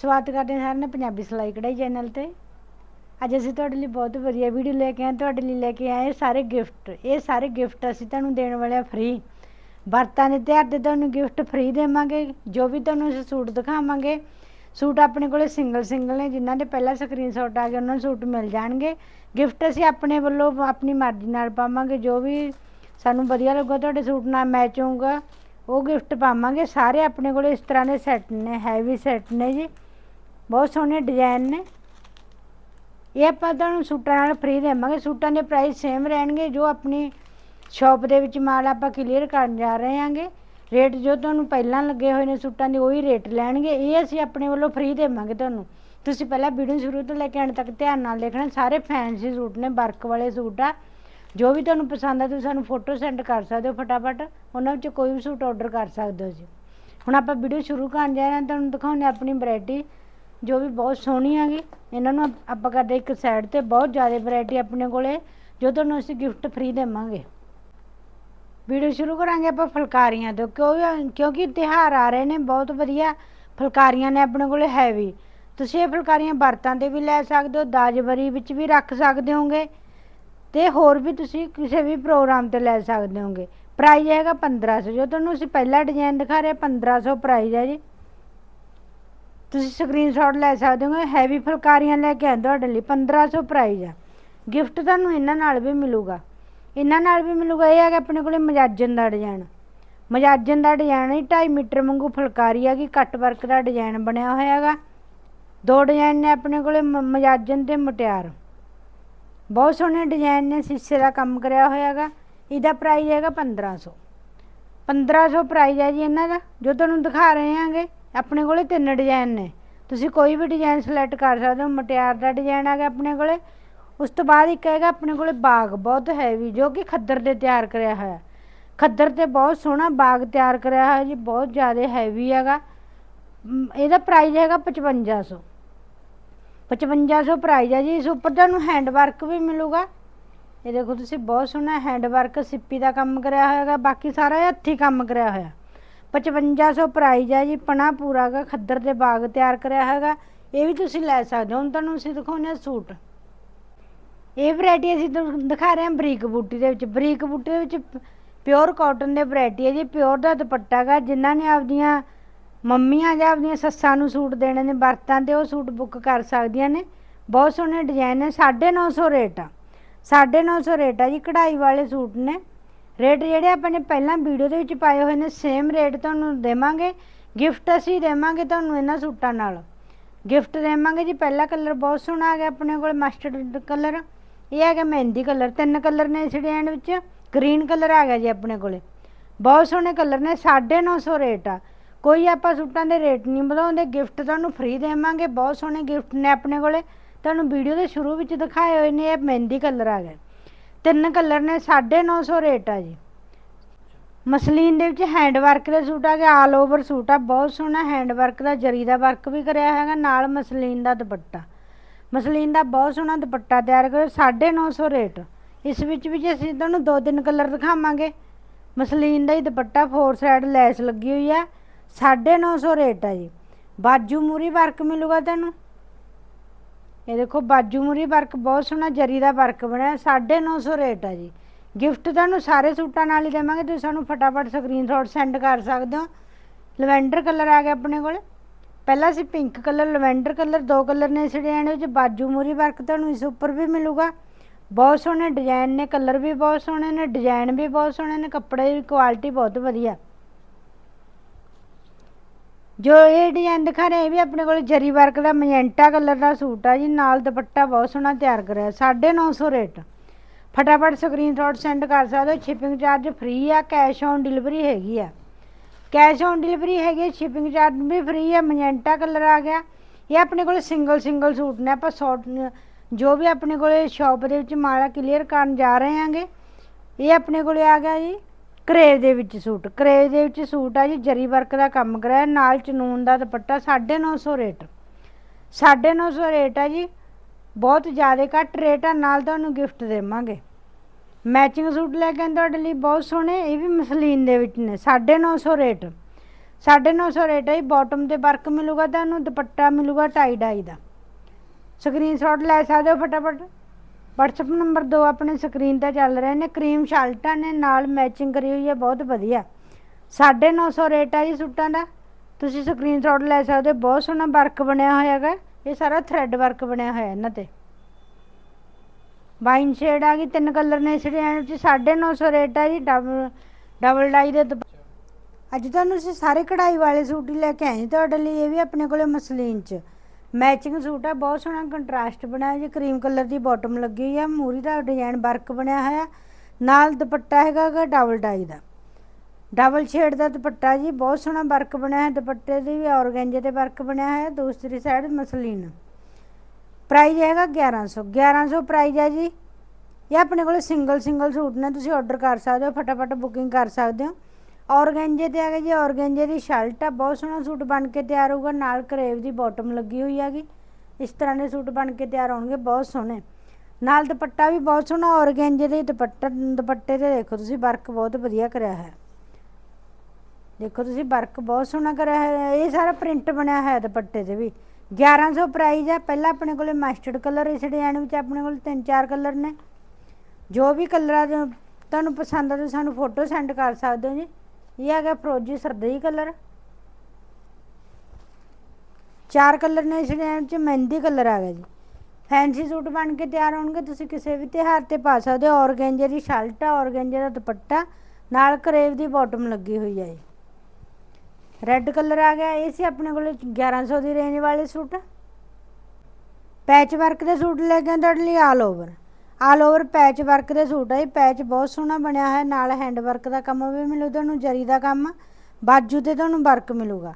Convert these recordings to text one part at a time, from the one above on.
ਸਵਾਗਤ ਕਰਦੇ ਹਾਂ ਸਾਰਿਆਂ ਨੇ ਪੰਜਾਬੀ ਸਿਲਾਈ ਕਢਾਈ ਚੈਨਲ ਤੇ। ਅੱਜ ਅਸੀਂ ਤੁਹਾਡੇ ਲਈ ਬਹੁਤ ਵਧੀਆ ਵੀਡੀਓ ਲੈ ਕੇ ਆਏ, ਤੁਹਾਡੇ ਲਈ ਲੈ ਕੇ ਆਏ ਸਾਰੇ ਗਿਫਟ ਇਹ ਸਾਰੇ ਗਿਫਟ ਅਸੀਂ ਤੁਹਾਨੂੰ ਦੇਣ ਵਾਲੇ ਆ ਫ੍ਰੀ ਵਰਤਾਂ ਦੇ ਤਿਉਹਾਰ ਤੇ ਤੁਹਾਨੂੰ ਗਿਫਟ ਫ੍ਰੀ ਦੇਵਾਂਗੇ, ਜੋ ਵੀ ਤੁਹਾਨੂੰ ਅਸੀਂ ਸੂਟ ਦਿਖਾਵਾਂਗੇ। ਸੂਟ ਆਪਣੇ ਕੋਲੇ ਸਿੰਗਲ ਸਿੰਗਲ ਨੇ, ਜਿਨ੍ਹਾਂ ਦੇ ਪਹਿਲਾ ਸਕਰੀਨਸ਼ਾਟ ਆ ਗਏ, ਉਹਨਾਂ ਨੂੰ ਸੂਟ ਮਿਲ ਜਾਣਗੇ। ਗਿਫਟ ਅਸੀਂ ਆਪਣੇ ਵੱਲੋਂ ਆਪਣੀ ਮਰਜ਼ੀ ਨਾਲ ਪਾਵਾਂਗੇ, ਜੋ ਵੀ ਸਾਨੂੰ ਵਧੀਆ ਲੱਗਾ ਤੁਹਾਡੇ ਸੂਟ ਨਾਲ ਮੈਚ ਹੋਊਗਾ, ਉਹ ਗਿਫਟ ਪਾਵਾਂਗੇ। ਸਾਰੇ ਆਪਣੇ ਕੋਲੇ ਇਸ ਤਰ੍ਹਾਂ ਦੇ ਸੈੱਟ ਨੇ ਹੈਵੀ ਸੈੱਟ ਨੇ ਜੀ। ਬਹੁਤ ਸੋਹਣੇ ਡਿਜ਼ਾਈਨ ਨੇ। ਇਹ ਆਪਾਂ ਤੁਹਾਨੂੰ ਸੂਟਾਂ ਨਾਲ ਫ੍ਰੀ ਦੇਵਾਂਗੇ। ਸੂਟਾਂ ਦੇ ਪ੍ਰਾਈਸ ਸੇਮ ਰਹਿਣਗੇ, ਜੋ ਆਪਣੀ ਸ਼ਾਪ ਦੇ ਵਿੱਚ ਮਾਲ ਆਪਾਂ ਕਲੀਅਰ ਕਰਨ ਜਾ ਰਹੇ ਹਾਂਗੇ। ਰੇਟ ਜੋ ਤੁਹਾਨੂੰ ਪਹਿਲਾਂ ਲੱਗੇ ਹੋਏ ਨੇ ਸੂਟਾਂ ਦੇ, ਉਹੀ ਰੇਟ ਲੈਣਗੇ। ਇਹ ਅਸੀਂ ਆਪਣੇ ਵੱਲੋਂ ਫ੍ਰੀ ਦੇਵਾਂਗੇ ਤੁਹਾਨੂੰ। ਤੁਸੀਂ ਪਹਿਲਾਂ ਵੀਡੀਓ ਸ਼ੁਰੂ ਤੋਂ ਲੈ ਕੇ ਅੰਤ ਤੱਕ ਧਿਆਨ ਨਾਲ ਦੇਖਣਾ। ਸਾਰੇ ਫੈਂਸੀ ਸੂਟ ਨੇ ਵਰਕ ਵਾਲੇ ਸੂਟ ਆ। ਜੋ ਵੀ ਤੁਹਾਨੂੰ ਪਸੰਦ ਆ, ਤੁਸੀਂ ਸਾਨੂੰ ਫੋਟੋ ਸੈਂਡ ਕਰ ਸਕਦੇ ਹੋ ਫਟਾਫਟ। ਉਹਨਾਂ ਵਿੱਚ ਕੋਈ ਵੀ ਸੂਟ ਆਰਡਰ ਕਰ ਸਕਦੇ ਹੋ ਜੀ। ਹੁਣ ਆਪਾਂ ਵੀਡੀਓ ਸ਼ੁਰੂ ਕਰਨ ਜਾ ਰਹੇ ਹਾਂ, ਤੁਹਾਨੂੰ ਦਿਖਾਉਂਦੇ ਹਾਂ ਆਪਣੀ ਵੈਰਾਈਟੀ ਜੋ ਵੀ ਬਹੁਤ ਸੋਹਣੀ ਹੈਗੀ, ਇਹਨਾਂ ਨੂੰ ਆਪਾਂ ਕਰਦੇ ਇੱਕ ਸਾਈਡ ਤੇ ਬਹੁਤ ਜ਼ਿਆਦਾ ਵੈਰਾਈਟੀ ਆਪਣੇ ਕੋਲੇ, ਜੋ ਤੁਹਾਨੂੰ ਅਸੀਂ ਗਿਫਟ ਫ੍ਰੀ ਦੇਵਾਂਗੇ। ਵੀਡੀਓ ਸ਼ੁਰੂ ਕਰਾਂਗੇ ਆਪਾਂ ਫੁਲਕਾਰੀਆਂ ਤੋਂ, ਕਿਉਂ ਕਿਉਂਕਿ ਤਿਉਹਾਰ ਆ ਰਹੇ ਨੇ, ਬਹੁਤ ਵਧੀਆ ਫੁਲਕਾਰੀਆਂ ਨੇ ਆਪਣੇ ਕੋਲੇ ਹੈਵੀ ਤੁਸੀਂ ਇਹ ਫੁਲਕਾਰੀਆਂ ਵਰਤਾਂ ਤੇ ਵੀ ਲੈ ਸਕਦੇ ਹੋ ਦਾਜਬਰੀ ਵਿੱਚ ਵੀ ਰੱਖ ਸਕਦੇ ਹੋਗੇ ਤੇ ਹੋਰ ਵੀ ਤੁਸੀਂ ਕਿਸੇ ਵੀ ਪ੍ਰੋਗਰਾਮ ਤੇ ਲੈ ਸਕਦੇ ਹੋਗੇ ਪ੍ਰਾਈਸ ਹੈਗਾ 1500 ਜੋ ਤੁਹਾਨੂੰ ਅਸੀਂ ਪਹਿਲਾ ਡਿਜ਼ਾਈਨ ਦਿਖਾ ਰਹੇ 1500 ਪ੍ਰਾਈਸ ਹੈ ਜੀ। ਤੁਸੀਂ ਸਕਰੀਨਸ਼ਾਟ ਲੈ ਸਕਦੇ ਹੋ ਹੈਵੀ ਫੁਲਕਾਰੀਆਂ ਲੈ ਕੇ ਆਏ ਤੁਹਾਡੇ ਲਈ 1500 ਪ੍ਰਾਈਜ਼ ਆ। ਗਿਫਟ ਤੁਹਾਨੂੰ ਇਹਨਾਂ ਨਾਲ ਵੀ ਮਿਲੂਗਾ। ਇਹਨਾਂ ਨਾਲ ਵੀ ਮਿਲੂਗਾ, ਇਹ ਹੈਗਾ ਆਪਣੇ ਕੋਲੇ ਮਜਾਜਨ ਦਾ ਡਿਜ਼ਾਈਨ ਮਜਾਜਨ ਦਾ ਡਿਜ਼ਾਈਨ ਹੈ 2.5 ਮੀਟਰ ਵਾਂਗੂ ਫੁਲਕਾਰੀ ਹੈਗੀ ਕੱਟ ਵਰਕ ਦਾ ਡਿਜ਼ਾਈਨ ਬਣਿਆ ਹੋਇਆ ਹੈਗਾ। ਦੋ ਡਿਜ਼ਾਈਨ ਨੇ ਆਪਣੇ ਕੋਲੇ, ਮ- ਮਜਾਜਨ ਤੇ ਮੁਟਿਆਰ। ਬਹੁਤ ਸੋਹਣੇ ਡਿਜ਼ਾਈਨ ਨੇ, ਸ਼ੀਸ਼ੇ ਦਾ ਕੰਮ ਕਰਿਆ ਹੋਇਆ ਹੈਗਾ। ਇਹਦਾ ਪ੍ਰਾਈਸ ਹੈਗਾ 1500 1500 ਪ੍ਰਾਈਸ ਹੈ ਜੀ ਇਹਨਾਂ ਦਾ, ਜੋ ਤੁਹਾਨੂੰ ਦਿਖਾ ਰਹੇ ਹਾਂਗੇ। ਆਪਣੇ ਕੋਲੇ ਤਿੰਨ ਡਿਜ਼ਾਈਨ ਨੇ। ਤੁਸੀਂ ਕੋਈ ਵੀ ਡਿਜ਼ਾਈਨ ਸਿਲੈਕਟ ਕਰ ਸਕਦੇ ਹੋ। ਮਟਿਆਰ ਦਾ ਡਿਜ਼ਾਈਨ ਹੈਗਾ ਆਪਣੇ ਕੋਲੇ। ਉਸ ਤੋਂ ਬਾਅਦ ਇੱਕ ਹੈਗਾ ਆਪਣੇ ਕੋਲੇ ਬਾਗ, ਬਹੁਤ ਹੈਵੀ ਜੋ ਕਿ ਖੱਦਰ ਦੇ ਤਿਆਰ ਕਰਿਆ ਹੋਇਆ। ਖੱਦਰ ਤੇ ਬਹੁਤ ਸੋਹਣਾ ਬਾਗ ਤਿਆਰ ਕਰਿਆ ਹੋਇਆ ਜੀ, ਬਹੁਤ ਜ਼ਿਆਦਾ ਹੈਵੀ ਹੈਗਾ। ਇਹਦਾ ਪ੍ਰਾਈਸ ਹੈਗਾ 5500 5500 ਪ੍ਰਾਈਸ ਹੈ ਜੀ। ਇਸ ਉੱਪਰ ਤੁਹਾਨੂੰ ਹੈਂਡ ਵਰਕ ਵੀ ਮਿਲੂਗਾ। ਇਹ ਦੇਖੋ ਤੁਸੀਂ, ਬਹੁਤ ਸੋਹਣਾ ਹੈਂਡ ਵਰਕ ਸਿੱਪੀ ਦਾ ਕੰਮ ਕਰਿਆ ਹੋਇਆ ਹੈਗਾ। ਬਾਕੀ ਸਾਰਾ ਇਹ ਹੱਥੀਂ ਕੰਮ ਕਰਿਆ ਹੋਇਆ। 5500 ਪ੍ਰਾਈਜ਼ ਹੈ ਜੀ, ਪਣਾ ਪੂਰਾ ਹੈਗਾ, ਖੱਦਰ ਦੇ ਬਾਗ ਤਿਆਰ ਕਰਿਆ ਹੈਗਾ। ਇਹ ਵੀ ਤੁਸੀਂ ਲੈ ਸਕਦੇ ਹੋ। ਹੁਣ ਤੁਹਾਨੂੰ ਅਸੀਂ ਦਿਖਾਉਂਦੇ ਹਾਂ ਸੂਟ। ਇਹ ਵੈਰਾਈਟੀ ਅਸੀਂ ਤੁਹਾਨੂੰ ਦਿਖਾ ਰਹੇ ਹਾਂ ਬਰੀਕ ਬੂਟੀ ਦੇ ਵਿੱਚ। ਬਰੀਕ ਬੂਟੀ ਦੇ ਵਿੱਚ ਪਿਓਰ ਕਾਟਨ ਦੇ ਵੈਰਾਈਟੀ ਹੈ ਜੀ। ਪਿਓਰ ਦਾ ਦੁਪੱਟਾ ਹੈਗਾ। ਜਿਨ੍ਹਾਂ ਨੇ ਆਪਦੀਆਂ ਮੰਮੀਆਂ ਜਾਂ ਆਪਦੀਆਂ ਸੱਸਾਂ ਨੂੰ ਸੂਟ ਦੇਣੇ ਨੇ, ਵਰਤਾਂ ਤੇ ਉਹ ਸੂਟ ਬੁੱਕ ਕਰ ਸਕਦੀਆਂ ਨੇ। ਬਹੁਤ ਸੋਹਣੇ ਡਿਜ਼ਾਈਨ ਨੇ। 950 ਰੇਟ ਆ। 950 ਰੇਟ ਆ ਜੀ। ਕਢਾਈ ਵਾਲੇ ਸੂਟ ਨੇ। ਰੇਟ ਜਿਹੜੇ ਆਪਾਂ ਨੇ ਪਹਿਲਾਂ ਵੀਡੀਓ ਦੇ ਵਿੱਚ ਪਾਏ ਹੋਏ ਨੇ ਸੇਮ ਰੇਟ ਤੁਹਾਨੂੰ ਦੇਵਾਂਗੇ। ਗਿਫਟ ਅਸੀਂ ਦੇਵਾਂਗੇ ਤੁਹਾਨੂੰ ਇਹਨਾਂ ਸੂਟਾਂ ਨਾਲ। ਗਿਫਟ ਦੇਵਾਂਗੇ ਜੀ, ਪਹਿਲਾ ਕਲਰ ਬਹੁਤ ਸੋਹਣਾ ਆ ਗਿਆ ਆਪਣੇ ਕੋਲ ਮਸਟਰਡ ਕਲਰ ਇਹ ਹੈਗਾ ਮਹਿੰਦੀ ਕਲਰ ਤਿੰਨ ਕਲਰ ਨੇ ਇਸ ਡਿਜ਼ਾਈਨ ਵਿੱਚ। ਗ੍ਰੀਨ ਕਲਰ ਆ ਗਿਆ ਜੀ ਆਪਣੇ ਕੋਲੇ। ਬਹੁਤ ਸੋਹਣੇ ਕਲਰ ਨੇ 950 ਰੇਟ ਆ। ਕੋਈ ਆਪਾਂ ਸੂਟਾਂ ਦੇ ਰੇਟ ਨਹੀਂ ਵਧਾਉਂਦੇ ਗਿਫਟ ਤੁਹਾਨੂੰ ਫ੍ਰੀ ਦੇਵਾਂਗੇ। ਬਹੁਤ ਸੋਹਣੇ ਗਿਫਟ ਨੇ ਆਪਣੇ ਕੋਲੇ। ਤੁਹਾਨੂੰ ਵੀਡੀਓ ਦੇ ਸ਼ੁਰੂ ਵਿੱਚ ਦਿਖਾਏ ਹੋਏ ਨੇ, ਇਹ ਮਹਿੰਦੀ ਕਲਰ ਆ ਗਿਆ। ਤਿੰਨ ਕਲਰ ਨੇ 950 ਰੇਟ ਆ ਜੀ। ਮਸਲੀਨ ਦੇ ਵਿੱਚ ਹੈਂਡ ਵਰਕ ਦੇ ਸੂਟ ਆ ਗਿਆ ਆਲ ਓਵਰ ਸੂਟ ਆ, ਬਹੁਤ ਸੋਹਣਾ ਹੈਂਡ ਵਰਕ ਦਾ, ਜਰੀ ਦਾ ਵਰਕ ਵੀ ਕਰਿਆ ਹੈਗਾ, ਨਾਲ ਮਸਲੀਨ ਦਾ ਦੁਪੱਟਾ। ਮਸਲੀਨ ਦਾ ਬਹੁਤ ਸੋਹਣਾ ਦੁਪੱਟਾ ਤਿਆਰ ਕਰਿਆ 950 ਰੇਟ। ਇਸ ਵਿੱਚ ਵੀ ਜੇ ਅਸੀਂ ਤੁਹਾਨੂੰ ਦੋ ਤਿੰਨ ਕਲਰ ਦਿਖਾਵਾਂਗੇ, ਮਸਲੀਨ ਦਾ ਹੀ ਦੁਪੱਟਾ, ਫੋਰ ਸਾਈਡ ਲੈਸ ਲੱਗੀ ਹੋਈ ਆ 950 ਰੇਟ ਆ ਜੀ। ਬਾਜੂ ਮੂਰੀ ਵਰਕ ਮਿਲੂਗਾ ਤੁਹਾਨੂੰ? ਇਹ ਦੇਖੋ, ਬਾਜੂ ਮੂਰੀ ਵਰਕ, ਬਹੁਤ ਸੋਹਣਾ ਜਰੀ ਦਾ ਵਰਕ ਬਣਿਆ 950 ਰੇਟ ਆ ਜੀ। ਗਿਫਟ ਤੁਹਾਨੂੰ ਸਾਰੇ ਸੂਟਾਂ ਨਾਲ ਹੀ ਦੇਵਾਂਗੇ, ਤੁਸੀਂ ਸਾਨੂੰ ਫਟਾਫਟ ਸਕਰੀਨਸ਼ਾਟ ਸੈਂਡ ਕਰ ਸਕਦੇ ਹੋ। ਲਵੈਂਡਰ ਕਲਰ ਆ ਗਿਆ ਆਪਣੇ ਕੋਲ। ਪਹਿਲਾਂ ਸੀ ਪਿੰਕ ਕਲਰ, ਲਵੈਂਡਰ ਕਲਰ, ਦੋ ਕਲਰ ਨੇ ਇਸ ਡਿਜ਼ਾਈਨ ਵਿੱਚ ਬਾਜੂ ਮੂਰੀ ਵਰਕ ਤੁਹਾਨੂੰ ਇਸ ਉੱਪਰ ਵੀ ਮਿਲੂਗਾ। ਬਹੁਤ ਸੋਹਣੇ ਡਿਜ਼ਾਈਨ ਨੇ, ਕਲਰ ਵੀ ਬਹੁਤ ਸੋਹਣੇ ਨੇ ਡਿਜ਼ਾਈਨ ਵੀ ਬਹੁਤ ਸੋਹਣੇ ਨੇ, ਕੱਪੜੇ ਦੀ ਕੁਆਲਿਟੀ ਬਹੁਤ ਵਧੀਆ। ਜੋ ਇਹ ਡਿਜ਼ਾਈਨ ਦਿਖਾ ਰਹੇ ਇਹ ਵੀ ਆਪਣੇ ਕੋਲ ਜਰੀ ਵਰਕ ਦਾ ਮੈਜੈਂਟਾ ਕਲਰ ਦਾ ਸੂਟ ਆ ਜੀ, ਨਾਲ ਦੁਪੱਟਾ ਬਹੁਤ ਸੋਹਣਾ ਤਿਆਰ ਕਰਿਆ 950 ਰੇਟ। ਫਟਾਫਟ ਸਕਰੀਨਸ਼ਾਟ ਸੈਂਡ ਕਰ ਸਕਦੇ ਹੋ ਸ਼ਿਪਿੰਗ ਚਾਰਜ ਫ੍ਰੀ ਆ ਕੈਸ਼ ਔਨ ਡਿਲੀਵਰੀ ਹੈਗੀ ਆ। ਕੈਸ਼ ਔਨ ਡਿਲੀਵਰੀ ਹੈਗੀ ਸ਼ਿਪਿੰਗ ਚਾਰਜ ਵੀ ਫ੍ਰੀ ਆ ਮੈਜੈਂਟਾ ਕਲਰ ਆ ਗਿਆ। ਇਹ ਆਪਣੇ ਕੋਲ ਸਿੰਗਲ ਸਿੰਗਲ ਸੂਟ ਨੇ, ਆਪਾਂ ਸ਼ਾਰਟ ਜੋ ਵੀ ਆਪਣੇ ਕੋਲੇ ਸ਼ਾਪ ਦੇ ਵਿੱਚ ਮਾਲਾ ਕਲੀਅਰ ਕਰਨ ਜਾ ਰਹੇ ਹਾਂਗੇ। ਇਹ ਆਪਣੇ ਕੋਲੇ ਆ ਗਿਆ ਜੀ। ਕਰੇਵ ਦੇ ਵਿੱਚ ਸੂਟ ਕਰੇਵ ਦੇ ਵਿੱਚ ਸੂਟ ਆ ਜੀ, ਜਰੀ ਵਰਕ ਦਾ ਕੰਮ ਕਰਾਇਆ, ਨਾਲ ਚਨੂਨ ਦਾ ਦੁਪੱਟਾ 950 ਰੇਟ। 950 ਰੇਟ ਆ ਜੀ, ਬਹੁਤ ਜ਼ਿਆਦਾ ਘੱਟ ਰੇਟ ਆ, ਨਾਲ ਤੁਹਾਨੂੰ ਗਿਫਟ ਦੇਵਾਂਗੇ। ਮੈਚਿੰਗ ਸੂਟ ਲੈ ਕੇ ਆਏ ਤੁਹਾਡੇ ਲਈ, ਬਹੁਤ ਸੋਹਣੇ, ਇਹ ਵੀ ਮਸਲੀਨ ਦੇ ਵਿੱਚ ਨੇ 950 ਰੇਟ। 950 ਰੇਟ ਹੈ ਬਾਟਮ ਤੇ ਵਰਕ ਮਿਲੂਗਾ ਤੁਹਾਨੂੰ, ਦੁਪੱਟਾ ਮਿਲੂਗਾ ਟਾਈ ਡਾਈ ਦਾ। ਸਕਰੀਨਸ਼ਾਟ ਲੈ ਸਕਦੇ ਹੋ ਫਟਾਫਟ? WhatsApp ਨੰਬਰ ਦੋ ਆਪਣੇ ਸਕਰੀਨ ਤੇ ਚੱਲ ਰਹੇ ਨੇ ਕਰੀਮ ਸ਼ਾਲਟਾਂ ਨੇ, ਨਾਲ ਮੈਚਿੰਗ ਕਰੀ ਹੋਈ ਹੈ, ਬਹੁਤ ਵਧੀਆ। 950 ਰੇਟ ਆ ਜੀ ਸੂਟਾਂ ਦਾ। ਤੁਸੀਂ ਸਕਰੀਨਸ਼ਾਟ ਲੈ ਸਕਦੇ ਹੋ, ਬਹੁਤ ਸੋਹਣਾ ਵਰਕ ਬਣਿਆ ਹੋਇਆ ਹੈਗਾ। ਇਹ ਸਾਰਾ ਥ੍ਰੈਡ ਵਰਕ ਬਣਿਆ ਹੋਇਆ ਇਹਨਾਂ ਤੇ। ਵਾਈਨ ਸ਼ੇਡ ਆ ਗਈ, ਤਿੰਨ ਕਲਰ ਨੇ ਇਸ ਡਿਜ਼ਾਈਨ ਵਿੱਚ 950 ਰੇਟ ਆ ਜੀ, ਡਬਲ ਡਬਲ ਡਾਈ ਦੇ ਦੁਪ- ਅੱਜ ਤੁਹਾਨੂੰ ਅਸੀਂ ਸਾਰੇ ਕਢਾਈ ਵਾਲੇ ਸੂਟ ਹੀ ਲੈ ਕੇ ਆਏ ਤੁਹਾਡੇ ਲਈ ਇਹ ਵੀ ਆਪਣੇ ਕੋਲੇ ਮਸਲੀਨ ਚ। ਮੈਚਿੰਗ ਸੂਟ ਹੈ ਬਹੁਤ ਸੋਹਣਾ ਕੰਟਰਾਸਟ ਬਣਾਇਆ ਜੀ, ਕਰੀਮ ਕਲਰ ਦੀ ਬਾਟਮ ਲੱਗੀ ਹੋਈ ਹੈ ਮੂਰੀ ਦਾ ਡਿਜ਼ਾਈਨ ਵਰਕ ਬਣਿਆ ਹੋਇਆ, ਨਾਲ ਦੁਪੱਟਾ ਹੈਗਾ ਡਬਲ ਡਾਈ ਦਾ। ਡਬਲ ਸ਼ੇਡ ਦਾ ਦੁਪੱਟਾ ਜੀ, ਬਹੁਤ ਸੋਹਣਾ ਵਰਕ ਬਣਿਆ ਹੈ ਦੁਪੱਟੇ ਦੀ ਵੀ ਔਰਗੈਂਜੇ ਤੇ ਵਰਕ ਬਣਿਆ ਹੋਇਆ, ਦੂਸਰੀ ਸਾਈਡ ਮਸਲੀਨ। ਪ੍ਰਾਈਸ ਹੈਗਾ 1100 1100 ਪ੍ਰਾਈਸ ਹੈ ਜੀ। ਇਹ ਆਪਣੇ ਕੋਲ ਸਿੰਗਲ ਸਿੰਗਲ ਸੂਟ ਨੇ, ਤੁਸੀਂ ਆਰਡਰ ਕਰ ਸਕਦੇ ਹੋ, ਫਟਾਫਟ ਬੁਕਿੰਗ ਕਰ ਸਕਦੇ ਹੋ। ਔਰਗੈਂਜੇ ਤੇ ਹੈਗਾ ਜੀ, ਔਰਗੈਂਜੇ ਦੀ ਸ਼ਰਟ ਆ, ਬਹੁਤ ਸੋਹਣਾ ਸੂਟ ਬਣ ਕੇ ਤਿਆਰ ਹੋਊਗਾ, ਨਾਲ ਕਰੇਵ ਦੀ ਬਾਟਮ ਲੱਗੀ ਹੋਈ ਹੈਗੀ। ਇਸ ਤਰ੍ਹਾਂ ਦੇ ਸੂਟ ਬਣ ਕੇ ਤਿਆਰ ਹੋਣਗੇ, ਬਹੁਤ ਸੋਹਣੇ। ਨਾਲ ਦੁਪੱਟਾ ਵੀ ਬਹੁਤ ਸੋਹਣਾ, ਔਰਗੈਂਜੇ ਦੇ ਦੁਪੱਟਾ, ਦੁਪੱਟੇ ਤੇ ਦੇਖੋ ਤੁਸੀਂ, ਵਰਕ ਬਹੁਤ ਵਧੀਆ ਕਰਿਆ ਹੈ ਦੇਖੋ ਤੁਸੀਂ, ਵਰਕ ਬਹੁਤ ਸੋਹਣਾ ਕਰਿਆ ਹੈ ਇਹ ਸਾਰਾ ਪ੍ਰਿੰਟ ਬਣਿਆ ਹੋਇਆ ਦੁਪੱਟੇ ਤੇ ਵੀ। 1100 ਪ੍ਰਾਈਸ ਹੈ ਪਹਿਲਾਂ ਆਪਣੇ ਕੋਲੇ ਮਸਟਰਡ ਕਲਰ ਇਸ ਡਿਜ਼ਾਈਨ ਵਿੱਚ ਆਪਣੇ ਕੋਲ ਤਿੰਨ ਚਾਰ ਕਲਰ ਨੇ। ਜੋ ਵੀ ਕਲਰਾਂ ਆ ਤੁਹਾਨੂੰ ਪਸੰਦ ਆ, ਤੁਸੀਂ ਸਾਨੂੰ ਫੋਟੋ ਸੈਂਡ ਕਰ ਸਕਦੇ ਹੋ ਜੀ। ਇਹ ਹੈਗਾ ਫਰੋਜੀ ਸਰਦਈ ਕਲਰ? ਚਾਰ ਕਲਰ ਨੇ ਇਸ ਡਿਜ਼ਾਈਨ 'ਚ, ਮਹਿੰਦੀ ਕਲਰ ਆ ਗਿਆ ਜੀ। ਫੈਂਸੀ ਸੂਟ ਬਣ ਕੇ ਤਿਆਰ ਹੋਣਗੇ, ਤੁਸੀਂ ਕਿਸੇ ਵੀ ਤਿਉਹਾਰ ਤੇ ਪਾ ਸਕਦੇ ਹੋ। ਔਰਗੈਂਜੇ ਦੀ ਸ਼ਰਟ ਆ, ਔਰਗੈਂਜੇ ਦਾ ਦੁਪੱਟਾ, ਨਾਲ ਕਰੇਵ ਦੀ ਬਾਟਮ ਲੱਗੀ ਹੋਈ ਹੈ ਜੀ। ਰੈੱਡ ਕਲਰ ਆ ਗਿਆ, ਇਹ ਸੀ ਆਪਣੇ ਕੋਲ 1100 ਦੀ ਰੇਂਜ ਵਾਲੇ ਸੂਟ। ਪੈਚ ਵਰਕ ਦੇ ਸੂਟ ਲੈ ਕੇ ਤੁਹਾਡੇ ਲਈ all over all over patch work ਦੇ ਸੂਟ ਹੈ ਇਹ ਪੈਚ ਬਹੁਤ ਸੋਹਣਾ ਬਣਿਆ ਹੈ ਨਾਲ ਹੈਂਡ ਵਰਕ ਦਾ ਕੰਮ ਵੀ ਮਿਲੂ ਤੁਹਾਨੂੰ, ਜਰੀ ਦਾ ਕੰਮ, ਬਾਜੂ ਤੇ ਤੁਹਾਨੂੰ ਵਰਕ ਮਿਲੂਗਾ।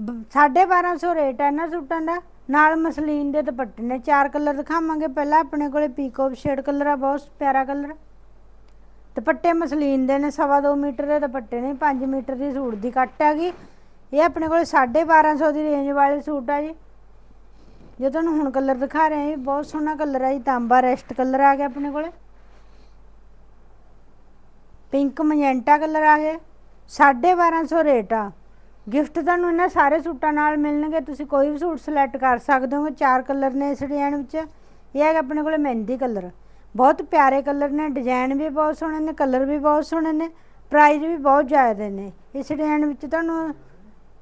ਬ- 1250 ਰੇਟ ਹੈ ਇਹਨਾਂ ਸੂਟਾਂ ਦਾ, ਨਾਲ ਮਸਲੀਨ ਦੇ ਦੁਪੱਟੇ ਨੇ, ਚਾਰ ਕਲਰ ਦਿਖਾਵਾਂਗੇ ਪਹਿਲਾਂ, ਆਪਣੇ ਕੋਲੇ ਪੀਕੋਪ ਸ਼ੇਡ ਕਲਰ ਆ, ਬਹੁਤ ਪਿਆਰਾ ਕਲਰ ਦੁਪੱਟੇ ਮਸਲੀਨ ਦੇ ਨੇ, ਸਵਾ ਦੋ ਮੀਟਰ ਦੇ ਦੁਪੱਟੇ ਨੇ 5 ਮੀਟਰ ਦੀ ਸੂਟ ਦੀ ਕੱਟ ਹੈਗੀ ਇਹ ਆਪਣੇ ਕੋਲ 1250 ਦੀ ਰੇਂਜ ਵਾਲੇ ਸੂਟ ਆ ਜੀ। ਜੋ ਤੁਹਾਨੂੰ ਹੁਣ ਕਲਰ ਦਿਖਾ ਰਹੇ ਹਾਂ ਇਹ ਬਹੁਤ ਸੋਹਣਾ ਕਲਰ ਹੈ ਜੀ ਤਾਂਬਾ ਰੈਸਟ ਕਲਰ ਆ ਗਿਆ ਆਪਣੇ ਕੋਲੇ। ਪਿੰਕ ਮਜੈਂਟਾ ਕਲਰ ਆ ਗਿਆ। 1250 ਰੇਟ ਆ। ਗਿਫਟ ਤੁਹਾਨੂੰ ਇਹਨਾਂ ਸਾਰੇ ਸੂਟਾਂ ਨਾਲ ਮਿਲਣਗੇ। ਤੁਸੀਂ ਕੋਈ ਵੀ ਸੂਟ ਸਿਲੈਕਟ ਕਰ ਸਕਦੇ ਹੋ। ਚਾਰ ਕਲਰ ਨੇ ਇਸ ਡਿਜ਼ਾਈਨ ਵਿੱਚ। ਇਹ ਹੈਗਾ ਆਪਣੇ ਕੋਲੇ ਮਹਿੰਦੀ ਕਲਰ। ਬਹੁਤ ਪਿਆਰੇ ਕਲਰ ਨੇ। ਡਿਜ਼ਾਈਨ ਵੀ ਬਹੁਤ ਸੋਹਣੇ ਨੇ। ਕਲਰ ਵੀ ਬਹੁਤ ਸੋਹਣੇ ਨੇ। ਪ੍ਰਾਈਸ ਵੀ ਬਹੁਤ ਜ਼ਿਆਦਾ ਨੇ। ਇਸ ਡਿਜ਼ਾਈਨ ਵਿੱਚ ਤੁਹਾਨੂੰ,